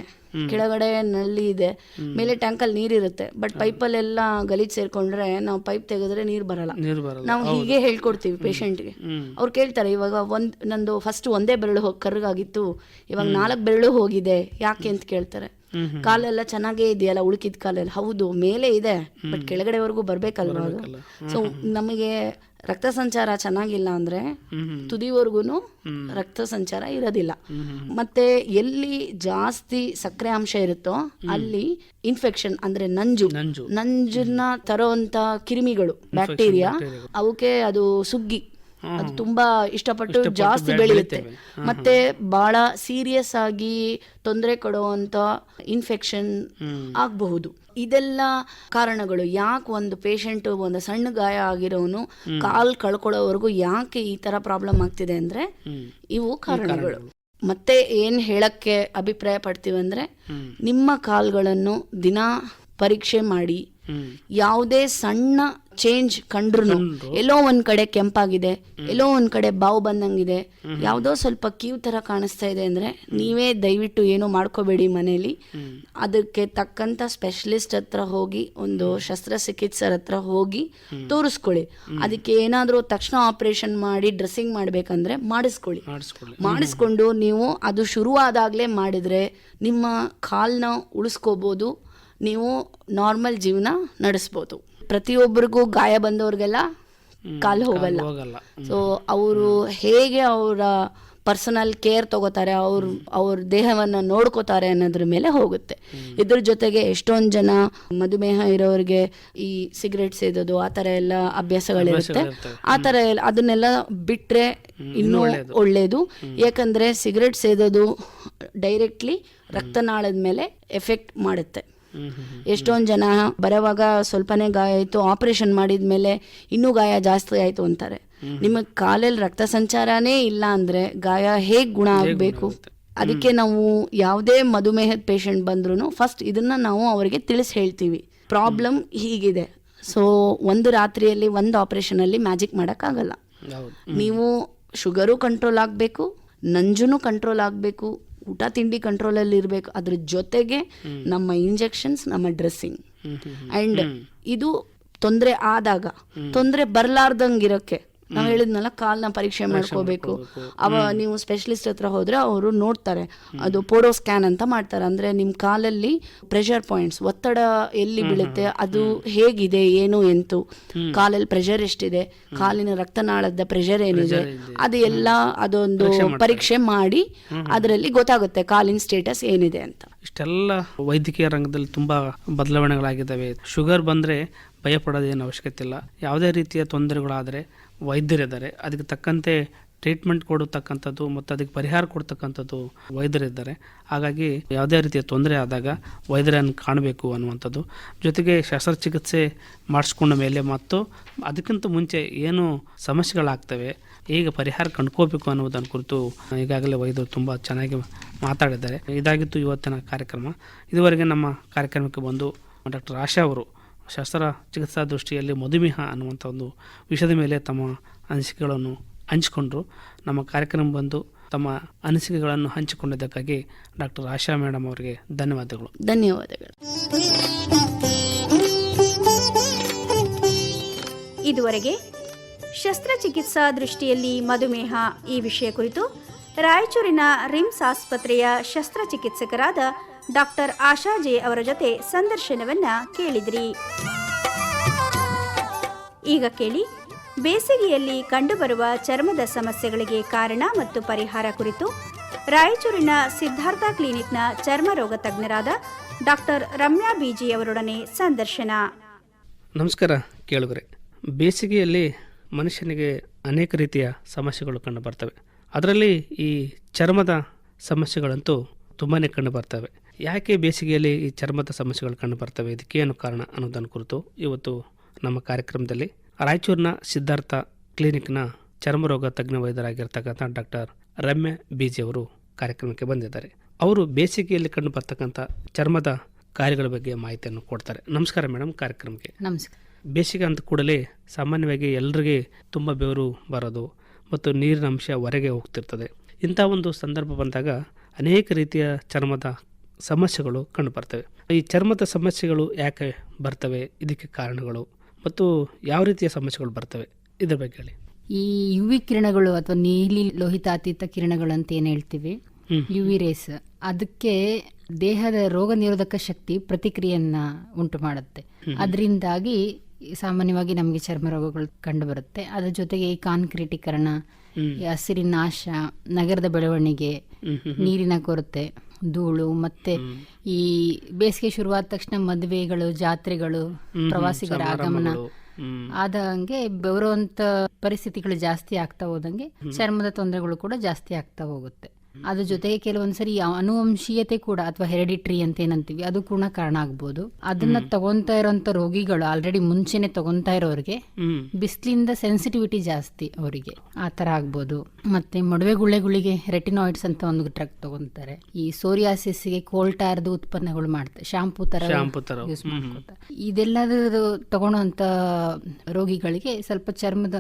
S3: ಕೆಳಗಡೆ ನಲ್ಲಿ ಇದೆ. ಮೇಲೆ ಟ್ಯಾಂಕಲ್ಲಿ ನೀರಿರುತ್ತೆ. ಬಟ್ ಪೈಪಲ್ಲೆಲ್ಲ ಗಲೀಜ್ ಸೇರ್ಕೊಂಡ್ರೆ ನಾವು ಪೈಪ್ ತೆಗೆದ್ರೆ ನೀರು ಬರಲ್ಲ. ನಾವು ಹೀಗೆ ಹೇಳ್ಕೊಡ್ತೀವಿ ಪೇಷಂಟ್ಗೆ ಅವ್ರು ಕೇಳ್ತಾರೆ ಇವಾಗ ಒಂದ್ ನಂದು ಫಸ್ಟ್ ಒಂದೇ ಬೆರಳು ಹೋಗಿ ಕರ್ಗಾಗಿತ್ತು. ಇವಾಗ ನಾಲ್ಕು ಬೆರಳು ಹೋಗಿದೆ. ಯಾಕೆ ಅಂತ ಕೇಳ್ತಾರೆ. ಕಾಲೆಲ್ಲ ಚೆನ್ನಾಗೇ ಇದೆಯಲ್ಲ ಉಳುಕಿದ ಕಾಲೆಲ್ಲ. ಹೌದು ಮೇಲೆ ಇದೆ. ಬಟ್ ಕೆಳಗಡೆವರೆಗೂ ಬರ್ಬೇಕಲ್ವಾ ಅದು? ಸೊ ನಮಗೆ ರಕ್ತ ಸಂಚಾರ ಚೆನ್ನಾಗಿಲ್ಲ ಅಂದ್ರೆ. ತುದಿವರೆಗೂ ರಕ್ತ ಸಂಚಾರ ಇರೋದಿಲ್ಲ. ಮತ್ತೆ ಎಲ್ಲಿ ಜಾಸ್ತಿ ಸಕ್ಕರೆ ಅಂಶ ಇರುತ್ತೋ ಅಲ್ಲಿ ಇನ್ಫೆಕ್ಷನ್ ಅಂದ್ರೆ ನಂಜು.
S2: ನಂಜು.
S3: ನಂಜನ್ನ ತರೋಂತ ಕಿರಿಮಿಗಳು ಬ್ಯಾಕ್ಟೀರಿಯಾ ಅವಕ್ಕೆ ಅದು ಸುಗ್ಗಿ. ಅದು ತುಂಬಾ ಇಷ್ಟಪಟ್ಟು ಜಾಸ್ತಿ ಬೆಳೆಯುತ್ತೆ. ಮತ್ತೆ ಬಹಳ ಸೀರಿಯಸ್ ಆಗಿ ತೊಂದರೆ ಕೊಡುವಂತ ಇನ್ಫೆಕ್ಷನ್ ಆಗಬಹುದು. ಇದೆಲ್ಲ ಕಾರಣಗಳು. ಯಾಕೆ ಒಂದು ಪೇಷಂಟ್ ಒಂದು ಸಣ್ಣ ಗಾಯ ಆಗಿರೋನು ಕಾಲ್ ಕಳ್ಕೊಳ್ಳೋವರೆಗೂ ಯಾಕೆ ಈ ತರ ಪ್ರಾಬ್ಲಮ್ ಆಗ್ತಿದೆ ಅಂದ್ರೆ ಇವು ಕಾರಣಗಳು. ಮತ್ತೆ ಏನ್ ಹೇಳಕ್ಕೆ ಅಭಿಪ್ರಾಯ ಪಡ್ತೀವಿ ಅಂದ್ರೆ ನಿಮ್ಮ ಕಾಲ್ಗಳನ್ನು ದಿನಾ ಪರೀಕ್ಷೆ ಮಾಡಿ ಯಾವುದೇ ಸಣ್ಣ ಚೇಂಜ್ ಕಂಡ್ರು. ಎಲ್ಲೋ ಒಂದ್ ಕಡೆ ಕೆಂಪಾಗಿದೆ ಎಲ್ಲೋ ಒಂದ್ ಕಡೆ ಬಾವು ಬಂದಂಗಿದೆ ಯಾವುದೋ ಸ್ವಲ್ಪ ಕ್ಯೂ ತರ ಕಾಣಿಸ್ತಾ ಇದೆ ಅಂದ್ರೆ ನೀವೇ ದಯವಿಟ್ಟು ಏನು ಮಾಡ್ಕೋಬೇಡಿ ಮನೇಲಿ. ಅದಕ್ಕೆ ತಕ್ಕಂತ ಸ್ಪೆಷಲಿಸ್ಟ್ ಹತ್ರ ಹೋಗಿ ಒಂದು ಶಸ್ತ್ರಚಿಕಿತ್ಸರ ಹತ್ರ ಹೋಗಿ ತೋರಿಸ್ಕೊಳ್ಳಿ. ಅದಕ್ಕೆ ಏನಾದ್ರೂ ತಕ್ಷಣ ಆಪರೇಷನ್ ಮಾಡಿ ಡ್ರೆಸ್ಸಿಂಗ್ ಮಾಡ್ಬೇಕಂದ್ರೆ ಮಾಡಿಸ್ಕೊಳ್ಳಿ. ಮಾಡಿಸ್ಕೊಂಡು ನೀವು ಅದು ಶುರುವಾದಾಗ್ಲೇ ಮಾಡಿದ್ರೆ ನಿಮ್ಮ ಕಾಲ್ನ ಉಳಿಸ್ಕೋಬೋದು ನೀವು ನಾರ್ಮಲ್ ಜೀವನ ನಡೆಸ್ಬೋದು. ಪ್ರತಿಯೊಬ್ಬರಿಗೂ ಗಾಯ ಬಂದವ್ರಿಗೆಲ್ಲ ಕಾಲು
S2: ಹೋಗಲ್ಲ.
S3: ಸೊ ಅವರು ಹೇಗೆ ಅವರ ಪರ್ಸನಲ್ ಕೇರ್ ತಗೋತಾರೆ ಅವ್ರ ಅವ್ರ ದೇಹವನ್ನ ನೋಡ್ಕೋತಾರೆ ಅನ್ನೋದ್ರ ಮೇಲೆ ಹೋಗುತ್ತೆ. ಇದ್ರ ಜೊತೆಗೆ ಎಷ್ಟೊಂದು ಜನ ಮಧುಮೇಹ ಇರೋರಿಗೆ ಈ ಸಿಗರೇಟ್ ಸೇದೋದು ಆ ಥರ ಎಲ್ಲ ಅಭ್ಯಾಸಗಳಿರುತ್ತೆ. ಆ ಥರ ಎಲ್ಲ ಅದನ್ನೆಲ್ಲ ಬಿಟ್ರೆ ಇನ್ನೂ ಒಳ್ಳೇದು. ಯಾಕಂದ್ರೆ ಸಿಗರೇಟ್ ಸೇದೋದು ಡೈರೆಕ್ಟ್ಲಿ ರಕ್ತನಾಳದ ಮೇಲೆ ಎಫೆಕ್ಟ್ ಮಾಡುತ್ತೆ. ಎಷ್ಟೊಂದು ಜನ ಬರೋವಾಗ ಸ್ವಲ್ಪನೇ ಗಾಯ ಆಯಿತು ಆಪರೇಷನ್ ಮಾಡಿದ ಮೇಲೆ ಇನ್ನೂ ಗಾಯ ಜಾಸ್ತಿ ಆಯಿತು ಅಂತಾರೆ. ನಿಮ್ಮ ಕಾಲಲ್ಲಿ ರಕ್ತ ಸಂಚಾರನೇ ಇಲ್ಲ ಅಂದರೆ ಗಾಯ ಹೇಗೆ ಗುಣ ಆಗಬೇಕು? ಅದಕ್ಕೆ ನಾವು ಯಾವುದೇ ಮಧುಮೇಹದ ಪೇಷಂಟ್ ಬಂದ್ರೂ ಫಸ್ಟ್ ಇದನ್ನ ನಾವು ಅವರಿಗೆ ತಿಳಿಸಿ ಹೇಳ್ತೀವಿ. ಪ್ರಾಬ್ಲಮ್ ಹೀಗಿದೆ. ಸೊ ಒಂದು ರಾತ್ರಿಯಲ್ಲಿ ಒಂದು ಆಪರೇಷನಲ್ಲಿ ಮ್ಯಾಜಿಕ್ ಮಾಡೋಕ್ಕಾಗಲ್ಲ. ನೀವು ಶುಗರು ಕಂಟ್ರೋಲ್ ಆಗಬೇಕು ನಂಜುನು ಕಂಟ್ರೋಲ್ ಆಗಬೇಕು ಊಟ ತಿಂಡಿ ಕಂಟ್ರೋಲಲ್ಲಿ ಇರಬೇಕು. ಅದ್ರ ಜೊತೆಗೆ ನಮ್ಮ ಇಂಜೆಕ್ಷನ್ಸ್ ನಮ್ಮ ಡ್ರೆಸ್ಸಿಂಗ್. ಆ್ಯಂಡ್ ಇದು ತೊಂದರೆ ಆದಾಗ ತೊಂದರೆ ಬರಲಾರ್ದಂಗಿರೋಕ್ಕೆ ನಾವು ಹೇಳಿದ್ನಲ್ಲ ಕಾಲ್ನ ಪರೀಕ್ಷೆ ಮಾಡ್ಕೋಬೇಕು. ಅವ ನೀವು ಸ್ಪೆಷಲಿಸ್ಟ್ ಹತ್ರ ಹೋದ್ರೆ ಅವರು ನೋಡ್ತಾರೆ. ಅದು ಪೋಡೋ ಸ್ಕ್ಯಾನ್ ಅಂತ ಮಾಡ್ತಾರೆ. ಅಂದ್ರೆ ನಿಮ್ಮ ಕಾಲಲ್ಲಿ ಪ್ರೆಷರ್ ಪಾಯಿಂಟ್ಸ್ ಒತ್ತಡ ಎಲ್ಲಿ ಬೀಳುತ್ತೆ ಅದು ಹೇಗಿದೆ ಏನು ಎಂತು? ಕಾಲಲ್ಲಿ ಪ್ರೆಷರ್ ಎಷ್ಟಿದೆ? ಕಾಲಿನ ರಕ್ತನಾಳದ ಪ್ರೆಷರ್ ಏನಿದೆ? ಅದು ಎಲ್ಲ ಅದೊಂದು ಪರೀಕ್ಷೆ ಮಾಡಿ ಅದರಲ್ಲಿ ಗೊತ್ತಾಗುತ್ತೆ ಕಾಲಿನ ಸ್ಟೇಟಸ್ ಏನಿದೆ ಅಂತ.
S2: ಇಷ್ಟೆಲ್ಲ ವೈದ್ಯಕೀಯ ರಂಗದಲ್ಲಿ ತುಂಬಾ ಬದಲಾವಣೆಗಳಾಗಿದ್ದಾವೆ. ಶುಗರ್ ಬಂದ್ರೆ ಭಯಪಡೋದೇನು ಅವಶ್ಯಕತೆ ಇಲ್ಲ. ಯಾವುದೇ ರೀತಿಯ ತೊಂದರೆಗಳಾದರೆ ವೈದ್ಯರಿದ್ದಾರೆ. ಅದಕ್ಕೆ ತಕ್ಕಂತೆ ಟ್ರೀಟ್ಮೆಂಟ್ ಕೊಡತಕ್ಕಂಥದ್ದು ಮತ್ತು ಅದಕ್ಕೆ ಪರಿಹಾರ ಕೊಡ್ತಕ್ಕಂಥದ್ದು ವೈದ್ಯರಿದ್ದಾರೆ. ಹಾಗಾಗಿ ಯಾವುದೇ ರೀತಿಯ ತೊಂದರೆ ಆದಾಗ ವೈದ್ಯರನ್ನು ಕಾಣಬೇಕು ಅನ್ನುವಂಥದ್ದು. ಜೊತೆಗೆ ಶಸ್ತ್ರಚಿಕಿತ್ಸೆ ಮಾಡಿಸ್ಕೊಂಡ ಮೇಲೆ ಮತ್ತು ಅದಕ್ಕಿಂತ ಮುಂಚೆ ಏನು ಸಮಸ್ಯೆಗಳಾಗ್ತವೆ ಈಗ ಪರಿಹಾರ ಕಂಡ್ಕೋಬೇಕು ಅನ್ನೋದನ್ನು ಕುರಿತು ಈಗಾಗಲೇ ವೈದ್ಯರು ತುಂಬ ಚೆನ್ನಾಗಿ ಮಾತಾಡಿದ್ದಾರೆ. ಇದಾಗಿತ್ತು ಇವತ್ತಿನ ಕಾರ್ಯಕ್ರಮ. ಇದುವರೆಗೆ ನಮ್ಮ ಕಾರ್ಯಕ್ರಮಕ್ಕೆ ಬಂದು ಡಾಕ್ಟರ್ ಆಶಾ ಅವರು ಶಸ್ತ್ರ ಚಿಕಿತ್ಸಾ ದೃಷ್ಟಿಯಲ್ಲಿ ಮಧುಮೇಹ ಅನ್ನುವಂಥ ಒಂದು ವಿಷಯದ ಮೇಲೆ ತಮ್ಮ ಅನಿಸಿಕೆಗಳನ್ನು ಹಂಚಿಕೊಂಡರು. ನಮ್ಮ ಕಾರ್ಯಕ್ರಮ ಬಂದು ತಮ್ಮ ಅನಿಸಿಕೆಗಳನ್ನು ಹಂಚಿಕೊಂಡಿದ್ದಕ್ಕಾಗಿ ಡಾಕ್ಟರ್ ಆಶಾ ಮೇಡಮ್ ಅವರಿಗೆ ಧನ್ಯವಾದಗಳು.
S3: ಧನ್ಯವಾದಗಳು.
S1: ಇದುವರೆಗೆ ಶಸ್ತ್ರಚಿಕಿತ್ಸಾ ದೃಷ್ಟಿಯಲ್ಲಿ ಮಧುಮೇಹ ಈ ವಿಷಯ ಕುರಿತು ರಾಯಚೂರಿನ ರಿಮ್ಸ್ ಆಸ್ಪತ್ರೆಯ ಶಸ್ತ್ರಚಿಕಿತ್ಸಕರಾದ ಡಾಕ್ಟರ್ ಆಶಾ ಜೆ ಅವರ ಜೊತೆ ಸಂದರ್ಶನವನ್ನ ಕೇಳಿದ್ರಿ. ಈಗ ಕೇಳಿ, ಬೇಸಿಗೆಯಲ್ಲಿ ಕಂಡುಬರುವ ಚರ್ಮದ ಸಮಸ್ಯೆಗಳಿಗೆ ಕಾರಣ ಮತ್ತು ಪರಿಹಾರ ಕುರಿತು ರಾಯಚೂರಿನ ಸಿದ್ಧಾರ್ಥ ಕ್ಲಿನಿಕ್ನ ಚರ್ಮ ರೋಗ ತಜ್ಞರಾದ ಡಾಕ್ಟರ್ ರಮ್ಯಾ ಬಿಜಿ ಅವರೊಡನೆ ಸಂದರ್ಶನ.
S2: ನಮಸ್ಕಾರ ಕೇಳುಗರೆ. ಬೇಸಿಗೆಯಲ್ಲಿ ಮನುಷ್ಯನಿಗೆ ಅನೇಕ ರೀತಿಯ ಸಮಸ್ಯೆಗಳು ಕಂಡು ಬರ್ತವೆ. ಅದರಲ್ಲಿ ಈ ಚರ್ಮದ ಸಮಸ್ಯೆಗಳಂತೂ ತುಂಬಾ ಕಂಡು ಬರ್ತವೆ. ಯಾಕೆ ಬೇಸಿಗೆಯಲ್ಲಿ ಈ ಚರ್ಮದ ಸಮಸ್ಯೆಗಳು ಕಂಡು ಬರ್ತವೆ? ಇದಕ್ಕೇನು ಕಾರಣ ಅನ್ನೋದನ್ನು ಕುರಿತು ಇವತ್ತು ನಮ್ಮ ಕಾರ್ಯಕ್ರಮದಲ್ಲಿ ರಾಯಚೂರಿನ ಸಿದ್ಧಾರ್ಥ ಕ್ಲಿನಿಕ್ನ ಚರ್ಮರೋಗ ತಜ್ಞ ವೈದ್ಯರಾಗಿರ್ತಕ್ಕಂಥ ಡಾಕ್ಟರ್ ರಮ್ಯ ಬೀಜಿ ಅವರು ಕಾರ್ಯಕ್ರಮಕ್ಕೆ ಬಂದಿದ್ದಾರೆ. ಅವರು ಬೇಸಿಗೆಯಲ್ಲಿ ಕಂಡು ಬರ್ತಕ್ಕಂಥ ಚರ್ಮದ ಕಾರ್ಯಗಳ ಬಗ್ಗೆ ಮಾಹಿತಿಯನ್ನು ಕೊಡ್ತಾರೆ. ನಮಸ್ಕಾರ ಮೇಡಮ್ ಕಾರ್ಯಕ್ರಮಕ್ಕೆ.
S4: ನಮಸ್ಕಾರ.
S2: ಬೇಸಿಗೆ ಅಂತ ಕೂಡಲೇ ಸಾಮಾನ್ಯವಾಗಿ ಎಲ್ಲರಿಗೆ ತುಂಬ ಬೆವರು ಬರೋದು ಮತ್ತು ನೀರಿನ ಅಂಶ ಹೊರಗೆ ಹೋಗ್ತಿರ್ತದೆ. ಇಂಥ ಒಂದು ಸಂದರ್ಭ ಬಂದಾಗ ಅನೇಕ ರೀತಿಯ ಚರ್ಮದ ಸಮಸ್ಯೆಗಳು ಕಂಡುಬರ್ತವೆ. ಈ ಚರ್ಮದ ಸಮಸ್ಯೆಗಳು ಯಾಕೆ ಬರ್ತವೆ? ಇದಕ್ಕೆ ಕಾರಣಗಳು. ಮತ್ತು ಯಾವ ರೀತಿಯ ಸಮಸ್ಯೆಗಳು ಬರ್ತವೆ? ಇದ್ರ ಬಗ್ಗೆ ಹೇಳಿ.
S4: ಈ ಯು ವಿ ಕಿರಣಗಳು ಅಥವಾ ನೀಲಿ ಲೋಹಿತಾತೀತ ಕಿರಣಗಳು ಅಂತ ಏನು ಹೇಳ್ತೀವಿ?
S2: UV
S4: U V rays. ಅದಕ್ಕೆ ದೇಹದ ರೋಗ ನಿರೋಧಕ ಶಕ್ತಿ ಪ್ರತಿಕ್ರಿಯೆಯನ್ನ ಉಂಟು ಮಾಡುತ್ತೆ. ಅದರಿಂದಾಗಿ ಸಾಮಾನ್ಯವಾಗಿ ನಮಗೆ ಚರ್ಮ ರೋಗಗಳು ಕಂಡು ಬರುತ್ತೆ ಅದ್ರ ಜೊತೆಗೆ ಈ ಕಾನ್ಕ್ರೀಟೀಕರಣ ಹಸಿರಿನ ನಾಶ ನಗರದ ಬೆಳವಣಿಗೆ ನೀರಿನ ಕೊರತೆ ಧೂಳು ಮತ್ತೆ ಈ ಬೇಸಿಗೆ ಶುರುವಾದ ತಕ್ಷಣ ಮದುವೆಗಳು ಜಾತ್ರೆಗಳು ಪ್ರವಾಸಿಗರ ಆಗಮನ
S2: ಆದ ಹಂಗೆ
S4: ಆದಂಗೆ ಬೆವರುವಂತ ಪರಿಸ್ಥಿತಿಗಳು ಜಾಸ್ತಿ ಆಗ್ತಾ ಹೋದಂಗೆ ಚರ್ಮದ ತೊಂದರೆಗಳು ಕೂಡ ಜಾಸ್ತಿ ಆಗ್ತಾ ಹೋಗುತ್ತೆ. ಅದ್ರ ಜೊತೆಗೆ ಕೆಲವೊಂದ್ಸರಿ ಅನುವಂಶೀಯತೆ ಕೂಡ ಅಥವಾ ಹೆರಿಡಿಟ್ರಿ ಅಂತ ಏನಂತೀವಿ ಅದು ಕೂಡ ಕಾರಣ ಆಗ್ಬೋದು. ಅದನ್ನ ತಗೊಂತಾ ಇರೋಂಥ ರೋಗಿಗಳು ಆಲ್ರೆಡಿ ಮುಂಚೆನೆ ತಗೊಂತಾ ಇರೋರಿಗೆ ಬಿಸಿಲಿಂದ ಸೆನ್ಸಿಟಿವಿಟಿ ಜಾಸ್ತಿ ಅವರಿಗೆ. ಆ ತರ ಆಗ್ಬೋದು. ಮತ್ತೆ ಮೊಡವೆ ಗುಳ್ಳೆಗಳಿಗೆ ರೆಟಿನಾಯ್ಡ್ಸ್ ಅಂತ ಒಂದು ಡ್ರಗ್ ತಗೊಂತಾರೆ. ಈ ಸೋರಿಯಾಸಿಸ್ಗೆ ಕೋಲ್ಟಾರ್ದು ಉತ್ಪನ್ನಗಳು ಮಾಡ್ತಾರೆ. ಶಾಂಪೂ ತರ
S2: ಶಾಂಪೂ ತರ
S4: ಯೂಸ್ ಮಾಡ್ಕೊತಾರೆ. ಇದೆಲ್ಲದು ತಗೊಳ್ಳೋಂಥ ರೋಗಿಗಳಿಗೆ ಸ್ವಲ್ಪ ಚರ್ಮದ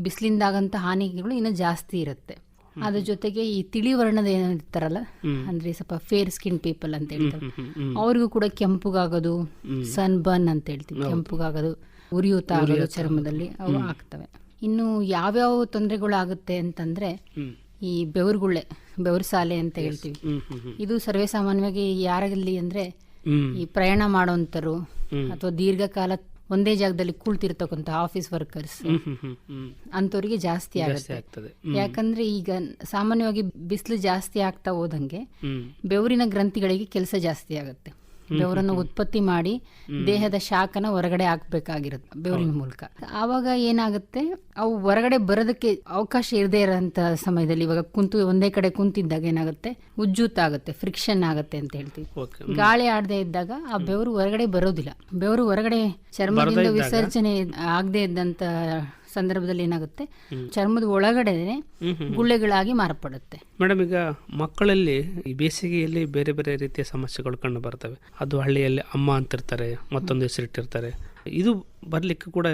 S4: ಬಿಸಿಲಿಂದಾಗಂತ ಹಾನಿಗಳು ಇನ್ನೂ ಜಾಸ್ತಿ ಇರುತ್ತೆ. ಅದ್ರ ಜೊತೆಗೆ ಈ ತಿಳಿ ವರ್ಣದ ಏನಿರ್ತಾರಲ್ಲ ಅಂದ್ರೆ ಸ್ವಲ್ಪ ಫೇರ್ ಸ್ಕಿನ್ ಪೀಪಲ್ ಅಂತ ಹೇಳ್ತಾರೆ. ಅವ್ರಿಗೂ ಕೂಡ ಕೆಂಪುಗಾಗೋದು ಸನ್ ಬರ್ನ್ ಅಂತ ಹೇಳ್ತೀವಿ. ಕೆಂಪುಗಾಗೋದು ಉರಿಯೂತ ಆಗೋದು ಚರ್ಮದಲ್ಲಿ ಅವು ಆಗ್ತವೆ. ಇನ್ನು ಯಾವ್ಯಾವ ತೊಂದರೆಗಳು ಆಗುತ್ತೆ ಅಂತಂದ್ರೆ ಈ ಬೆವರುಗುಳ್ಳೆ ಬೆವರು ಸಾಲೆ ಅಂತ ಹೇಳ್ತೀವಿ. ಇದು ಸರ್ವೇ ಸಾಮಾನ್ಯವಾಗಿ ಯಾರಲ್ಲಿ ಅಂದ್ರೆ ಈ ಪ್ರಯಾಣ ಮಾಡುವಂತರು ಅಥವಾ ದೀರ್ಘಕಾಲ ಒಂದೇ ಜಾಗದಲ್ಲಿ ಕೂಳ್ತಿರ್ತಕ್ಕಂಥ ಆಫೀಸ್ ವರ್ಕರ್ಸ್ ಅಂಥವ್ರಿಗೆ ಜಾಸ್ತಿ ಆಗುತ್ತೆ. ಯಾಕಂದ್ರೆ ಈಗ ಸಾಮಾನ್ಯವಾಗಿ ಬಿಸಿಲು ಜಾಸ್ತಿ ಆಗ್ತಾ ಹೋದಂಗೆ ಬೆವರಿನ ಗ್ರಂಥಿಗಳಿಗೆ ಕೆಲಸ ಜಾಸ್ತಿ ಆಗುತ್ತೆ. ಬೆವರನ್ನು ಉತ್ಪತ್ತಿ ಮಾಡಿ ದೇಹದ ಶಾಖನ ಹೊರಗಡೆ ಹಾಕ್ಬೇಕಾಗಿರುತ್ತೆ ಬೆವರಿನ ಮೂಲಕ. ಆವಾಗ ಏನಾಗುತ್ತೆ ಅವು ಹೊರಗಡೆ ಬರೋದಕ್ಕೆ ಅವಕಾಶ ಇರದೇ ಇರೋಂಥ ಸಮಯದಲ್ಲಿ ಇವಾಗ ಕುಂತು ಒಂದೇ ಕಡೆ ಕುಂತಿದ್ದಾಗ ಏನಾಗುತ್ತೆ ಉಜ್ಜೂತ ಆಗುತ್ತೆ ಫ್ರಿಕ್ಷನ್ ಆಗುತ್ತೆ ಅಂತ ಹೇಳ್ತೀವಿ. ಗಾಳಿ ಆಡದೆ ಇದ್ದಾಗ ಆ ಬೆವರು ಹೊರಗಡೆ ಬರೋದಿಲ್ಲ. ಬೆವರು ಹೊರಗಡೆ ಚರ್ಮದಿಂದ ವಿಸರ್ಜನೆ ಆಗದೆ ಇದ್ದಂತ ಸಂದರ್ಭದಲ್ಲಿ ಏನಾಗುತ್ತೆ? ಚರ್ಮದ ಒಳಗಡೆ ಗುಳ್ಳೆಗಳಾಗಿ ಮಾರ್ಪಡುತ್ತೆ.
S2: ಮೇಡಮ್ ಈಗ ಮಕ್ಕಳಲ್ಲಿ ಈ ಬೇಸಿಗೆಯಲ್ಲಿ ಬೇರೆ ಬೇರೆ ರೀತಿಯ ಸಮಸ್ಯೆಗಳು ಕಂಡು ಬರ್ತವೆ. ಅದು ಹಳ್ಳಿಯಲ್ಲಿ ಅಮ್ಮ ಅಂತಿರ್ತಾರೆ ಮತ್ತೊಂದು ಹೆಸರಿಟ್ಟಿರ್ತಾರೆ ಇದು ಬರ್ಲಿಕ್ಕೆ ಕೂಡ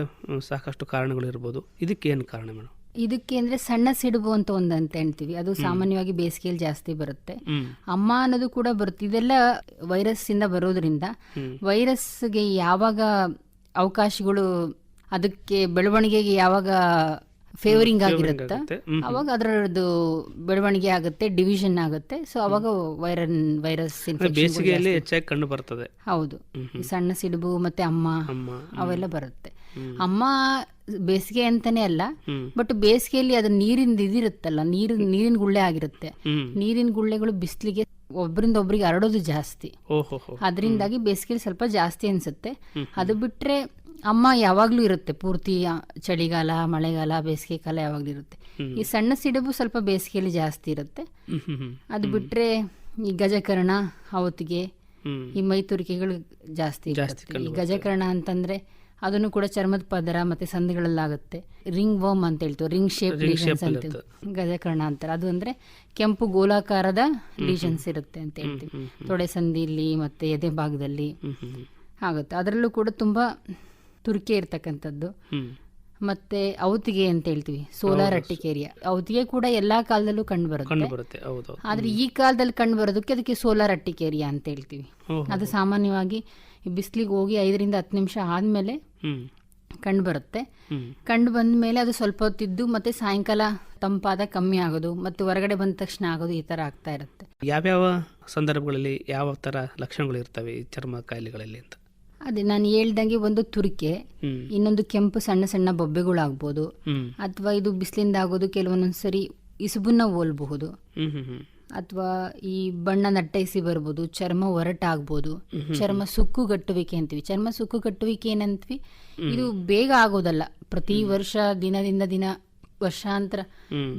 S2: ಸಾಕಷ್ಟು ಕಾರಣಗಳು ಇರ್ಬೋದು. ಇದಕ್ಕೆ ಏನು ಕಾರಣ ಮೇಡಮ್?
S4: ಇದಕ್ಕೆ ಅಂದ್ರೆ ಸಣ್ಣ ಸಿಡುಬು ಅಂತ ಒಂದಂತ ಹೇಳ್ತೀವಿ. ಅದು ಸಾಮಾನ್ಯವಾಗಿ ಬೇಸಿಗೆಯಲ್ಲಿ ಜಾಸ್ತಿ ಬರುತ್ತೆ. ಅಮ್ಮ ಅನ್ನೋದು ಕೂಡ ಬರುತ್ತೆ. ಇದೆಲ್ಲ ವೈರಸ್ ಇಂದ ಬರೋದ್ರಿಂದ ವೈರಸ್ಗೆ ಯಾವಾಗ ಅವಕಾಶಗಳು ಅದಕ್ಕೆ ಬೆಳವಣಿಗೆಗೆ ಯಾವಾಗ ಫೇವರಿಂಗ್ ಆಗಿರುತ್ತೆ. ಅವಾಗ ಅದರದ್ದು ಬೆಳವಣಿಗೆ ಆಗುತ್ತೆ ಡಿವಿಷನ್ ಆಗುತ್ತೆ. ಸೊ ಅವಾಗ ವೈರನ್ ವೈರಸ್
S2: ಬೇಸಿಗೆಯಲ್ಲಿ ಹೆಚ್ಚಾಗಿ ಕಂಡು ಬರ್ತದೆ.
S4: ಹೌದು. ಸಣ್ಣ ಸಿಡುಬು ಮತ್ತೆ ಅಮ್ಮ
S2: ಅಮ್ಮ
S4: ಅವೆಲ್ಲ ಬರುತ್ತೆ. ಅಮ್ಮ ಬೇಸಿಗೆ ಅಂತಾನೆ ಅಲ್ಲ. ಬಟ್ ಬೇಸಿಗೆಯಲ್ಲಿ ಅದು ನೀರಿನ ಇದಿರುತ್ತಲ್ಲ ನೀರು ನೀರಿನ ಗುಳ್ಳೆ ಆಗಿರುತ್ತೆ. ನೀರಿನ ಗುಳ್ಳೆಗಳು ಬಿಸಿಲಿಗೆ ಒಬ್ಬರಿಂದ ಒಬ್ರಿಗೆ ಹರಡೋದು ಜಾಸ್ತಿ. ಅದರಿಂದಾಗಿ ಬೇಸಿಗೆಯಲ್ಲಿ ಸ್ವಲ್ಪ ಜಾಸ್ತಿ ಅನ್ಸುತ್ತೆ. ಅದು ಬಿಟ್ರೆ ಅಮ್ಮ ಯಾವಾಗ್ಲೂ ಇರುತ್ತೆ ಪೂರ್ತಿ ಚಳಿಗಾಲ ಮಳೆಗಾಲ ಬೇಸಿಗೆ ಕಾಲ ಯಾವಾಗ್ಲೂ ಇರುತ್ತೆ. ಈ ಸಣ್ಣ ಸಿಡುಬು ಸ್ವಲ್ಪ ಬೇಸಿಗೆಯಲ್ಲಿ ಜಾಸ್ತಿ ಇರುತ್ತೆ. ಅದು ಬಿಟ್ರೆ ಈ ಗಜಕರ್ಣ ಅವತ್ತಿಗೆ ಈ ಮೈತುರಿಕೆಗಳು ಜಾಸ್ತಿ. ಈ ಗಜಕರ್ಣ ಅಂತಂದ್ರೆ ಅದನ್ನು ಕೂಡ ಚರ್ಮದ ಪದರ ಮತ್ತೆ ಸಂಧಿಗಳಲ್ಲಾಗುತ್ತೆ. ರಿಂಗ್ ವರ್ಮ್ ಅಂತ ಹೇಳ್ತೀವಿ ರಿಂಗ್ ಶೇಪ್ ಲೀಷನ್ಸ್ ಅಂತ ಹೇಳ್ತೀವಿ. ಗಜಕರ್ಣ ಅಂತಾರೆ. ಅದು ಅಂದ್ರೆ ಕೆಂಪು ಗೋಲಾಕಾರದ ಲೀಷನ್ಸ್ ಇರುತ್ತೆ ಅಂತ ಹೇಳ್ತೀವಿ. ತೊಡೆ ಸಂದಿಲಿ ಮತ್ತೆ ಎದೆ ಭಾಗದಲ್ಲಿ ಆಗುತ್ತೆ. ಅದರಲ್ಲೂ ಕೂಡ ತುಂಬಾ ತುರ್ಕೆ ಇರ್ತಕ್ಕಂಥದ್ದು. ಮತ್ತೆ ಔತಿಗೆ ಅಂತ ಹೇಳ್ತೀವಿ ಸೋಲಾರ್ ಅಟ್ಟಿಕೇರಿಯಾ. ಔತಿಗೆ ಕೂಡ ಎಲ್ಲಾ ಕಾಲದಲ್ಲೂ ಕಂಡು ಬರುತ್ತೆ. ಆದ್ರೆ ಈ ಕಾಲದಲ್ಲಿ ಕಂಡು ಬರೋದಕ್ಕೆ ಅದಕ್ಕೆ ಸೋಲಾರ್ ಅಟ್ಟಿಕೇರಿಯಾ ಅಂತ ಹೇಳ್ತೀವಿ. ಅದು ಸಾಮಾನ್ಯವಾಗಿ ಬಿಸಿಲಿಗೆ ಹೋಗಿ ಐದರಿಂದ ಹತ್ತು ನಿಮಿಷ ಆದ್ಮೇಲೆ ಕಂಡು ಬರುತ್ತೆ. ಕಂಡು ಬಂದ ಮೇಲೆ ಅದು ಸ್ವಲ್ಪ ಹೊತ್ತಿದ್ದು ಮತ್ತೆ ಸಾಯಂಕಾಲ ತಂಪಾದ ಕಮ್ಮಿ ಆಗೋದು ಮತ್ತೆ ಹೊರಗಡೆ ಬಂದ ತಕ್ಷಣ ಆಗೋದು ಈ ತರ ಆಗ್ತಾ ಇರುತ್ತೆ.
S2: ಯಾವ್ಯಾವ ಸಂದರ್ಭಗಳಲ್ಲಿ ಯಾವ ತರ ಲಕ್ಷಣಗಳು ಇರ್ತವೆ ಈ ಚರ್ಮ ಕಾಯಿಲೆಗಳಲ್ಲಿ ಅಂತ?
S4: ಅದೇ ನಾನು ಹೇಳ್ದಂಗೆ ಒಂದು ತುರಿಕೆ ಇನ್ನೊಂದು ಕೆಂಪು ಸಣ್ಣ ಸಣ್ಣ ಬೊಬ್ಬೆಗಳಾಗ್ಬೋದು. ಅಥವಾ ಇದು ಬಿಸಿಲಿಂದ ಆಗೋದು ಕೆಲವೊಂದೊಂದ್ಸರಿ ಇಸುಬನ್ನ ಹೋಲ್ಬಹುದು. ಅಥವಾ ಈ ಬಣ್ಣ ನಟ್ಟೈಸಿ ಬರ್ಬೋದು ಚರ್ಮ ಒರಟಾಗ್ಬೋದು. ಚರ್ಮ ಸುಕ್ಕುಗಟ್ಟುವಿಕೆ ಅಂತೀವಿ. ಚರ್ಮ ಸುಕ್ಕುಗಟ್ಟುವಿಕೆ ಏನಂತೀವಿ? ಇದು ಬೇಗ ಆಗೋದಲ್ಲ. ಪ್ರತಿ ವರ್ಷ ದಿನದಿಂದ ದಿನ ವರ್ಷಾಂತರ.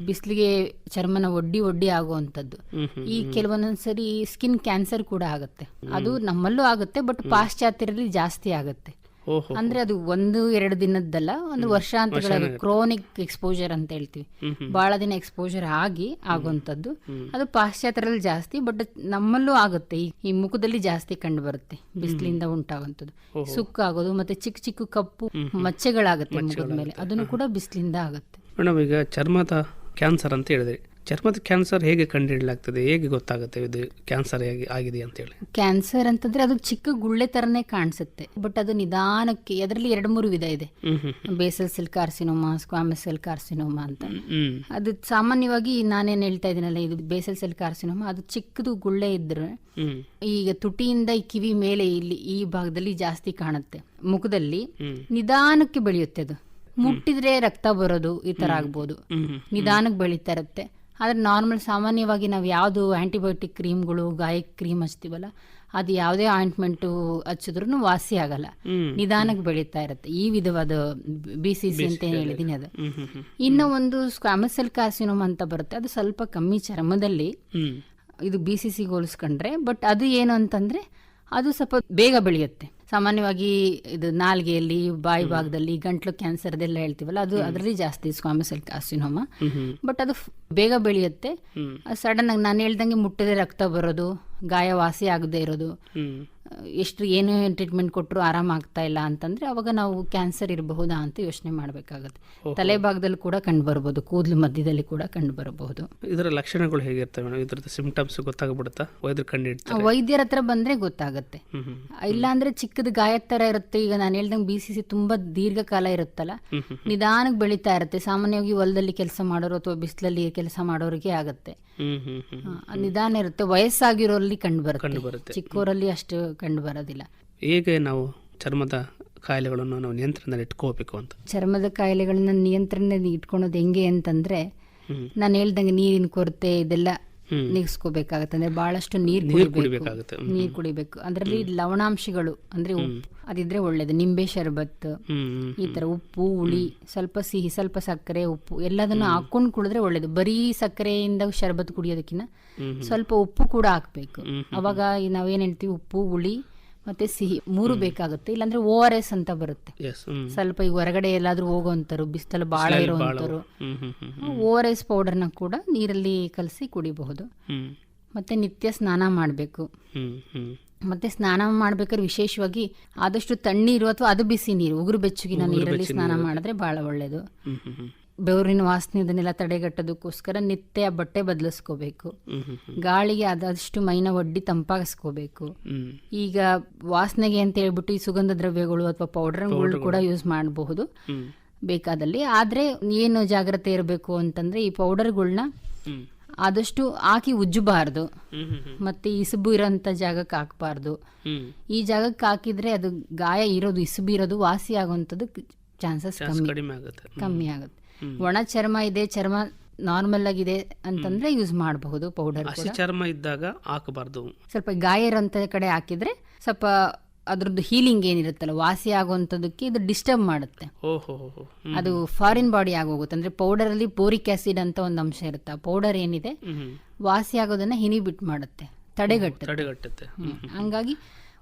S4: ಬಿಸಿಲಿಗೆ ಚರ್ಮನ ಒಡ್ಡಿ ಒಡ್ಡಿ ಆಗುವಂಥದ್ದು. ಈ ಕೆಲವೊಂದೊಂದ್ಸರಿ ಸ್ಕಿನ್ ಕ್ಯಾನ್ಸರ್ ಕೂಡ ಆಗುತ್ತೆ. ಅದು ನಮ್ಮಲ್ಲೂ ಆಗುತ್ತೆ ಬಟ್ ಪಾಶ್ಚಾತ್ಯರಲ್ಲಿ ಜಾಸ್ತಿ ಆಗುತ್ತೆ. ಅಂದ್ರೆ ಅದು ಒಂದು ಎರಡು ದಿನದ್ದಲ್ಲ ಒಂದು ವರ್ಷಾಂತಗಳ ಕ್ರೋನಿಕ್ ಎಕ್ಸ್ಪೋಜರ್ ಅಂತ ಹೇಳ್ತೀವಿ. ಬಹಳ ದಿನ ಎಕ್ಸ್ಪೋಜರ್ ಆಗಿ ಆಗುವಂಥದ್ದು. ಅದು ಪಾಶ್ಚಾತ್ಯರಲ್ಲಿ ಜಾಸ್ತಿ ಬಟ್ ನಮ್ಮಲ್ಲೂ ಆಗುತ್ತೆ. ಈ- ಈ ಮುಖದಲ್ಲಿ ಜಾಸ್ತಿ ಕಂಡು ಬರುತ್ತೆ ಬಿಸಿಲಿಂದ ಉಂಟಾಗುವಂಥದ್ದು. ಸುಕ್ಕಾಗೋದು ಮತ್ತೆ ಚಿಕ್ಕ ಚಿಕ್ಕ ಕಪ್ಪು ಮಚ್ಚೆಗಳಾಗುತ್ತೆ ಮುಖದ ಮೇಲೆ. ಅದನ್ನು ಕೂಡ ಬಿಸಿಲಿಂದ ಆಗುತ್ತೆ.
S2: ಮೇಡಮ್ ಈಗ ಚರ್ಮದ ಕ್ಯಾನ್ಸರ್ ಅಂತ ಹೇಳಿದ್ರಿ. ಚರ್ಮದ ಕ್ಯಾನ್ಸರ್ ಹೇಗೆ ಕಂಡುಹಿಡಲಾಗ್ತದೆ ಹೇಗೆ ಗೊತ್ತಾಗುತ್ತೆ ಇದು ಕ್ಯಾನ್ಸರ್ ಹೇಗೆ ಆಗಿದೆ ಅಂತ ಹೇಳಿ?
S4: ಕ್ಯಾನ್ಸರ್ ಅಂತಂದ್ರೆ ಅದು ಚಿಕ್ಕ ಗುಳ್ಳೆ ತರನೇ ಕಾಣಿಸುತ್ತೆ. ಬಟ್ ಅದು ನಿಧಾನಕ್ಕೆ ಅದರಲ್ಲಿ ಎರಡು ಮೂರು ವಿಧ ಇದೆ. Basal cell carcinoma squamous cell carcinoma ಅಂತ. ಅದು ಸಾಮಾನ್ಯವಾಗಿ ನಾನೇನು ಹೇಳ್ತಾ ಇದ್ದೀನಲ್ಲ ಇದು ಬೇಸಲ್ ಸೆಲ್ ಕಾರ್ಸಿನೋಮಾ ಅದು ಚಿಕ್ಕದು ಗುಳ್ಳೆ ಇದ್ರೆ ಈಗ ತುಟಿಯಿಂದ ಈ ಕಿವಿ ಮೇಲೆ ಇಲ್ಲಿ ಈ ಭಾಗದಲ್ಲಿ ಜಾಸ್ತಿ ಕಾಣುತ್ತೆ. ಮುಖದಲ್ಲಿ. ನಿಧಾನಕ್ಕೆ ಬೆಳೆಯುತ್ತೆ ಅದು. ಮುಟ್ಟಿದ್ರೆ ರಕ್ತ ಬರೋದು ಈ ತರ ಆಗ್ಬೋದು.
S2: ನಿಧಾನಕ್ ಬೆಳಿತಾ
S4: ನಿಧಾನಕ್ಕೆ ಬೆಳೀತಾ ಇರುತ್ತೆ. ಆದ್ರೆ ನಾರ್ಮಲ್ ಸಾಮಾನ್ಯವಾಗಿ ನಾವು ಯಾವುದು ಆಂಟಿಬಯೋಟಿಕ್ ಕ್ರೀಮ್ಗಳು ಗಾಯಕ್ಕೆ ಕ್ರೀಮ್ ಹಚ್ತೀವಲ್ಲ ಅದು ಯಾವುದೇ ಆಯಿಂಟ್ಮೆಂಟು ಹಚ್ಚಿದ್ರು ವಾಸಿ ಆಗಲ್ಲ.
S2: ನಿಧಾನಕ್
S4: ನಿಧಾನಕ್ಕೆ ಬೆಳೀತಾ ಇರುತ್ತೆ. ಈ ವಿಧವಾದ ಬಿ ಸಿ ಸಿ ಅಂತ ಹೇಳಿದೀನಿ ಅದು. ಇನ್ನು ಒಂದು ಸ್ಕ್ವಾಮಸೆಲ್ ಕಾರ್ಸಿನೋಮ್ ಅಂತ ಬರುತ್ತೆ. ಅದು ಸ್ವಲ್ಪ ಕಮ್ಮಿ ಚರ್ಮದಲ್ಲಿ ಇದು ಬಿ ಸಿ ಸಿಗೆ ಹೋಲಿಸ್ಕೊಂಡ್ರೆ ಬಟ್ ಅದು ಏನು ಅಂತಂದ್ರೆ ಅದು ಸ್ವಲ್ಪ ಬೇಗ ಬೆಳೆಯುತ್ತೆ. ಸಾಮಾನ್ಯವಾಗಿ ಇದು ನಾಲ್ಗೆಯಲ್ಲಿ ಬಾಯಿ ಭಾಗದಲ್ಲಿ ಗಂಟ್ಲು ಕ್ಯಾನ್ಸರ್ ಎಲ್ಲ ಹೇಳ್ತೀವಲ್ಲ ಅದು ಅದರಲ್ಲಿ ಜಾಸ್ತಿ ಸ್ವಾಮಿ ಕಾರ್ಸಿನೋಮ
S2: ಹ್ಮ್
S4: ಬಟ್ ಅದು ಬೇಗ ಬೆಳೆಯುತ್ತೆ. ಸಡನ್ ಆಗಿ ನಾನು ಹೇಳ್ದಂಗೆ ಮುಟ್ಟದೆ ರಕ್ತ ಬರೋದು ಗಾಯ ವಾಸಿ ಆಗದೆ ಇರೋದು. ಎಷ್ಟು ಏನು ಟ್ರೀಟ್ಮೆಂಟ್ ಕೊಟ್ಟರು ಆರಾಮಾಗ್ತಾ ಇಲ್ಲ ಅಂತಂದ್ರೆ ಅವಾಗ ನಾವು ಕ್ಯಾನ್ಸರ್ ಇರಬಹುದಾ ಅಂತ ಯೋಚನೆ ಮಾಡಬೇಕಾಗುತ್ತೆ. ತಲೆ ಭಾಗದಲ್ಲಿ ಕೂಡ ಕಂಡು ಬರಬಹುದು ಕೂದಲು ಮಧ್ಯದಲ್ಲಿ ಕೂಡ ಕಂಡು ಬರಬಹುದು
S2: ಇದರ ಲಕ್ಷಣಗಳು ಹೇಗಿರ್ತವೆ ಮೇಡಮ್? ಇದ್ರದ್ದು ಸಿಂಪ್ಟಮ್ಸ್ ಗೊತ್ತಾಗ್ಬಿಡುತ್ತಾ? ವೈದ್ಯರು ಕಂಡು
S4: ವೈದ್ಯರ ಹತ್ರ ಬಂದ್ರೆ ಗೊತ್ತಾಗುತ್ತೆ.
S2: ಹ್ಮ್ ಹ್ಮ್.
S4: ಇಲ್ಲ ಅಂದ್ರೆ ಚಿಕ್ಕದ ಗಾಯದ ತರ ಇರುತ್ತೆ. ಈಗ ನಾನು ಹೇಳ್ದಂಗೆ ಬಿ ಸಿ ಸಿ ತುಂಬಾ ದೀರ್ಘಕಾಲ ಇರುತ್ತಲ್ಲ? ನಿಧಾನಕ್ಕೆ ಬೆಳೀತಾ ಇರುತ್ತೆ. ಸಾಮಾನ್ಯವಾಗಿ ಹೊಲದಲ್ಲಿ ಕೆಲಸ ಮಾಡೋರು ಅಥವಾ ಬಿಸಿಲಲ್ಲಿ ಕೆಲಸ ಮಾಡೋರಿಗೆ ಆಗುತ್ತೆ. ನಿಧಾನ ಇರುತ್ತೆ. ವಯಸ್ಸಾಗಿರೋರಲ್ಲಿ ಕಂಡು ಬರುತ್ತೆ ಚಿಕ್ಕೋರಲ್ಲಿ ಅಷ್ಟು ಕಂಡು ಬರೋದಿಲ್ಲ
S2: ಹೇಗೆ ನಾವು ಚರ್ಮದ ಕಾಯಿಲೆಗಳನ್ನು ನಾವು ನಿಯಂತ್ರಣದಲ್ಲಿ ಇಟ್ಕೋಬೇಕು ಅಂತ
S4: ಚರ್ಮದ ಕಾಯಿಲೆಗಳನ್ನ ನಿಯಂತ್ರಣದಲ್ಲಿ ಇಟ್ಕೊಳೋದು ಹೆಂಗೆ ಅಂತಂದ್ರೆ ನಾನು ಹೇಳ್ದಂಗೆ ನೀರಿನ ಕೊರತೆ ಇದೆಲ್ಲ. ನಿಗಿಸ್ಕೋಬೇಕಾಗತ್ತೆ ಅಂದ್ರೆ ಬಹಳಷ್ಟು ನೀರ್
S2: ನೀರ್
S4: ಕುಡಿಬೇಕು.
S2: ಕುಡಿಬೇಕಾಗುತ್ತೆ.
S4: ನೀರ್ ಕುಡಿಬೇಕು. ಅದರಲ್ಲಿ ಲವಣಾಂಶಗಳು ಅಂದ್ರೆ ಉಪ್ಪು ಅದಿದ್ರೆ ಒಳ್ಳೇದು. ನಿಂಬೆ ಶರಬತ್ ಈ ತರ ಉಪ್ಪು ಹುಳಿ ಸ್ವಲ್ಪ ಸಿಹಿ ಸ್ವಲ್ಪ ಸಕ್ಕರೆ ಉಪ್ಪು ಎಲ್ಲದನ್ನು ಹಾಕೊಂಡು ಕುಡಿದ್ರೆ ಒಳ್ಳೇದು. ಬರೀ ಸಕ್ಕರೆಯಿಂದ ಶರಬತ್ ಕುಡಿಯೋದಕ್ಕಿಂತ ಸ್ವಲ್ಪ ಉಪ್ಪು ಕೂಡ ಹಾಕ್ಬೇಕು. ಅವಾಗ ನಾವೇನ್ ಹೇಳ್ತೀವಿ? ಉಪ್ಪು ಹುಳಿ ಮತ್ತೆ ಸಿಹಿ ಮೂರು ಬೇಕಾಗುತ್ತೆ ಇಲ್ಲಾಂದ್ರೆ ಓ ಆರ್ ಎಸ್ ಅಂತ ಬರುತ್ತೆ. ಸ್ವಲ್ಪ ಈಗ ಹೊರಗಡೆ ಎಲ್ಲಾದ್ರೂ ಹೋಗೋಂತರು ಬಿಸಿಲು ಬಾಳ
S2: ಇರುವಂತರು
S4: ಓ ಆರ್ ಎಸ್ ಪೌಡರ್ನ ಕೂಡ ನೀರಲ್ಲಿ ಕಲಸಿ ಕುಡಿಬಹುದು. ಮತ್ತೆ ನಿತ್ಯ ಸ್ನಾನ ಮಾಡಬೇಕು. ಮತ್ತೆ ಸ್ನಾನ ಮಾಡ್ಬೇಕಾದ್ರೆ ವಿಶೇಷವಾಗಿ ಆದಷ್ಟು ತಣ್ಣೀರು ಅಥವಾ ಅದು ಬಿಸಿ ನೀರು ಉಗುರು ಬೆಚ್ಚಗಿನ ನೀರಲ್ಲಿ ಸ್ನಾನ ಮಾಡಿದ್ರೆ ಬಹಳ ಒಳ್ಳೇದು. ಬೆವರಿನ ವಾಸನೆ ಇದನ್ನೆಲ್ಲ ತಡೆಗಟ್ಟೋದಕ್ಕೋಸ್ಕರ ನಿತ್ಯ ಬಟ್ಟೆ ಬದಲಿಸ್ಕೋಬೇಕು. ಗಾಳಿಗೆ ಆದಷ್ಟು ಮೈನ ಒಡ್ಡಿ ತಂಪಾಗಿಸ್ಕೋಬೇಕು. ಈಗ ವಾಸನೆಗೆ ಅಂತ ಹೇಳ್ಬಿಟ್ಟು ಈ ಸುಗಂಧ ದ್ರವ್ಯಗಳು ಅಥವಾ ಪೌಡರ್ಗಳು ಕೂಡ ಯೂಸ್ ಮಾಡಬಹುದು. ಬೇಕಾದಲ್ಲಿ. ಆದ್ರೆ ಏನು ಜಾಗ್ರತೆ ಇರಬೇಕು ಅಂತಂದ್ರೆ ಈ ಪೌಡರ್ಗಳನ್ನ ಆದಷ್ಟು ಹಾಕಿ ಉಜ್ಜಬಾರ್ದು. ಮತ್ತೆ ಇಸುಬು ಇರೋಂಥ ಜಾಗಕ್ಕೆ ಹಾಕಬಾರ್ದು. ಈ ಜಾಗಕ್ಕೆ ಹಾಕಿದ್ರೆ ಅದು ಗಾಯ ಇರೋದು ಇಸುಬು ಇರೋದು ವಾಸಿ ಆಗುವಂಥದ್ದು ಚಾನ್ಸಸ್ ಕಮ್ಮಿ. ಕಮ್ಮಿ ಆಗುತ್ತೆ. ಒಣ ಚರ್ಮ ಇದೆ ಚರ್ಮ ನಾರ್ಮಲ್ ಆಗಿದೆ ಅಂತಂದ್ರೆ ಯೂಸ್ ಮಾಡಬಹುದು ಪೌಡರ್
S2: ಹಸಿ ಚರ್ಮ ಇದ್ದಾಗ ಹಾಕಬಾರ್ದು.
S4: ಸ್ವಲ್ಪ ಗಾಯರ್ ಅಂತ ಕಡೆ ಹಾಕಿದ್ರೆ ಸ್ವಲ್ಪ ಅದ್ರದ್ದು ಹೀಲಿಂಗ್ ಏನಿರುತ್ತಲ್ಲ ವಾಸಿ ಆಗುವಂಥದ್ದಕ್ಕೆ ಇದು ಡಿಸ್ಟರ್ಬ್ ಮಾಡುತ್ತೆ. ಅದು ಫಾರಿನ್ ಬಾಡಿ ಆಗೋಗುತ್ತೆ. ಅಂದ್ರೆ ಪೌಡರ್ ಅಲ್ಲಿ ಪೋರಿಕ್ ಆಸಿಡ್ ಅಂತ ಒಂದು ಅಂಶ ಇರುತ್ತೆ. ಪೌಡರ್ ಏನಿದೆ ವಾಸಿ ಆಗೋದನ್ನ ಹಿನಿಬಿಟ್ ಮಾಡುತ್ತೆ ತಡೆಗಟ್ಟುತ್ತೆ.
S2: ತಡೆಗಟ್ಟುತ್ತೆ.
S4: ಹಂಗಾಗಿ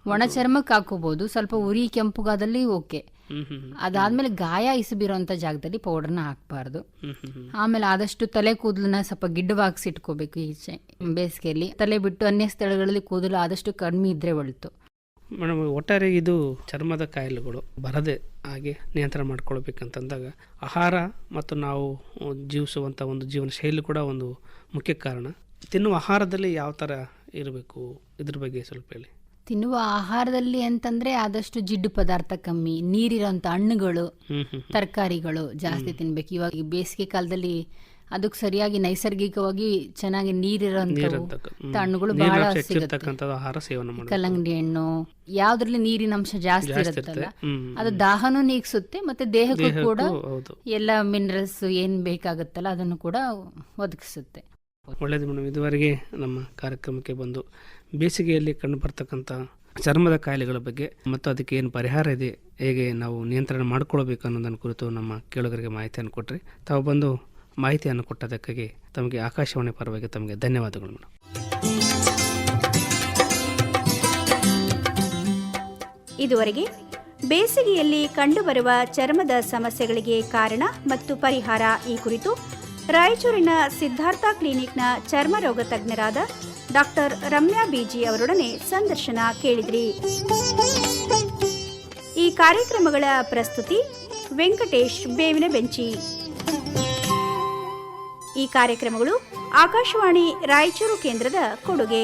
S4: ಒಣ ಚರ್ಮಕ್ಕೆ ಹಾಕೋಬಹುದು. ಸ್ವಲ್ಪ ಉರಿ ಕೆಂಪುಗಾದಲ್ಲಿ ಓಕೆ ಅದಾದ್ಮೇಲೆ ಗಾಯ ಇಸಬಿರೋಂಥ ಜಾಗದಲ್ಲಿ ಪೌಡರ್ನ ಹಾಕಬಾರ್ದು. ಆಮೇಲೆ ಆದಷ್ಟು ತಲೆ ಕೂದಲನ್ನ ಸ್ವಲ್ಪ ಗಿಡ್ಡವಾಗಿಸಿಟ್ಕೋಬೇಕು ಈಚೆ ಬೇಸಿಗೆಯಲ್ಲಿ. ತಲೆ ಬಿಟ್ಟು ಅನ್ಯ ಸ್ಥಳಗಳಲ್ಲಿ ಕೂದಲು ಆದಷ್ಟು ಕಡಿಮೆ ಇದ್ರೆ ಒಳಿತು.
S2: ಮೇಡಮ್ ಒಟ್ಟಾರೆ ಇದು ಚರ್ಮದ ಕಾಯಿಲೆಗಳು ಬರದೆ ಹಾಗೆ ನಿಯಂತ್ರಣ ಮಾಡ್ಕೊಳ್ಬೇಕಂತಂದಾಗ ಆಹಾರ ಮತ್ತು ನಾವು ಜೀವಿಸುವಂಥ ಒಂದು ಜೀವನ ಶೈಲಿ ಕೂಡ ಒಂದು ಮುಖ್ಯ ಕಾರಣ. ತಿನ್ನುವ ಆಹಾರದಲ್ಲಿ ಯಾವ ಥರ ಇರಬೇಕು? ಇದ್ರ ಬಗ್ಗೆ ಸ್ವಲ್ಪ ಹೇಳಿ.
S4: ತಿನ್ನುವ ಆಹಾರದಲ್ಲಿ ಅಂತಂದ್ರೆ ಆದಷ್ಟು ಜಿಡ್ಡು ಪದಾರ್ಥ ಕಮ್ಮಿ ನೀರಿರೋಂಥ ಹಣ್ಣುಗಳು ತರಕಾರಿಗಳು ಜಾಸ್ತಿ ತಿನ್ಬೇಕು. ಇವಾಗ ಬೇಸಿಗೆ ಕಾಲದಲ್ಲಿ ಅದಕ್ಕೆ ಸರಿಯಾಗಿ ನೈಸರ್ಗಿಕವಾಗಿ ಚೆನ್ನಾಗಿ ನೀರಿರೋಂಥವು. ಹಣ್ಣುಗಳು ಬಹಳ ಸಿಗುತ್ತೆ. ಕಲ್ಲಂಗಡಿ ಹಣ್ಣು ಯಾವ್ದ್ರಲ್ಲಿ ನೀರಿನ ಅಂಶ ಜಾಸ್ತಿ ಇರುತ್ತಲ್ಲ ಅದು ದಾಹನೂ ನೀಗಿಸುತ್ತೆ ಮತ್ತೆ ದೇಹಕ್ಕೂ ಕೂಡ ಎಲ್ಲ ಮಿನರಲ್ಸ್ ಏನ್ ಬೇಕಾಗುತ್ತಲ್ಲ ಅದನ್ನು ಕೂಡ ಒದಗಿಸುತ್ತೆ.
S2: ಒಳ್ಳೇದು ಮೇಡಮ್. ಇದುವರೆಗೆ ನಮ್ಮ ಕಾರ್ಯಕ್ರಮಕ್ಕೆ ಬಂದು ಬೇಸಿಗೆಯಲ್ಲಿ ಕಂಡು ಬರ್ತಕ್ಕಂಥ ಚರ್ಮದ ಕಾಯಿಲೆಗಳ ಬಗ್ಗೆ ಮತ್ತು ಅದಕ್ಕೆ ಏನು ಪರಿಹಾರ ಇದೆ, ಹೇಗೆ ನಾವು ನಿಯಂತ್ರಣ ಮಾಡಿಕೊಳ್ಬೇಕು ಅನ್ನೋದನ್ನು ಕುರಿತು ನಮ್ಮ ಕೇಳುಗರಿಗೆ ಮಾಹಿತಿಯನ್ನು ಕೊಟ್ಟರೆ ತಾವು ಬಂದು ಮಾಹಿತಿಯನ್ನು ಕೊಟ್ಟದಕ್ಕಾಗಿ ತಮಗೆ ಆಕಾಶವಾಣಿ ಪರವಾಗಿ ತಮಗೆ ಧನ್ಯವಾದಗಳು ಮೇಡಮ್
S1: ಇದುವರೆಗೆ ಬೇಸಿಗೆಯಲ್ಲಿ ಕಂಡುಬರುವ ಚರ್ಮದ ಸಮಸ್ಯೆಗಳಿಗೆ ಕಾರಣ ಮತ್ತು ಪರಿಹಾರ ಈ ಕುರಿತು ರಾಯಚೂರಿನ ಸಿದ್ಧಾರ್ಥ ಕ್ಲಿನಿಕ್ನ ಚರ್ಮ ರೋಗ ತಜ್ಞರಾದ ಡಾಕ್ಟರ್ ರಮ್ಯಾ ಬಿಜಿ ಅವರೊಡನೆ ಸಂದರ್ಶನ ಕೇಳಿದ್ರಿ. ಈ ಕಾರ್ಯಕ್ರಮಗಳ ಪ್ರಸ್ತುತಿ ವೆಂಕಟೇಶ್ ಬೇವಿನ ಬೆಂಚಿ. ಈ ಕಾರ್ಯಕ್ರಮಗಳು ಆಕಾಶವಾಣಿ ರಾಯಚೂರು ಕೇಂದ್ರದ ಕೊಡುಗೆ.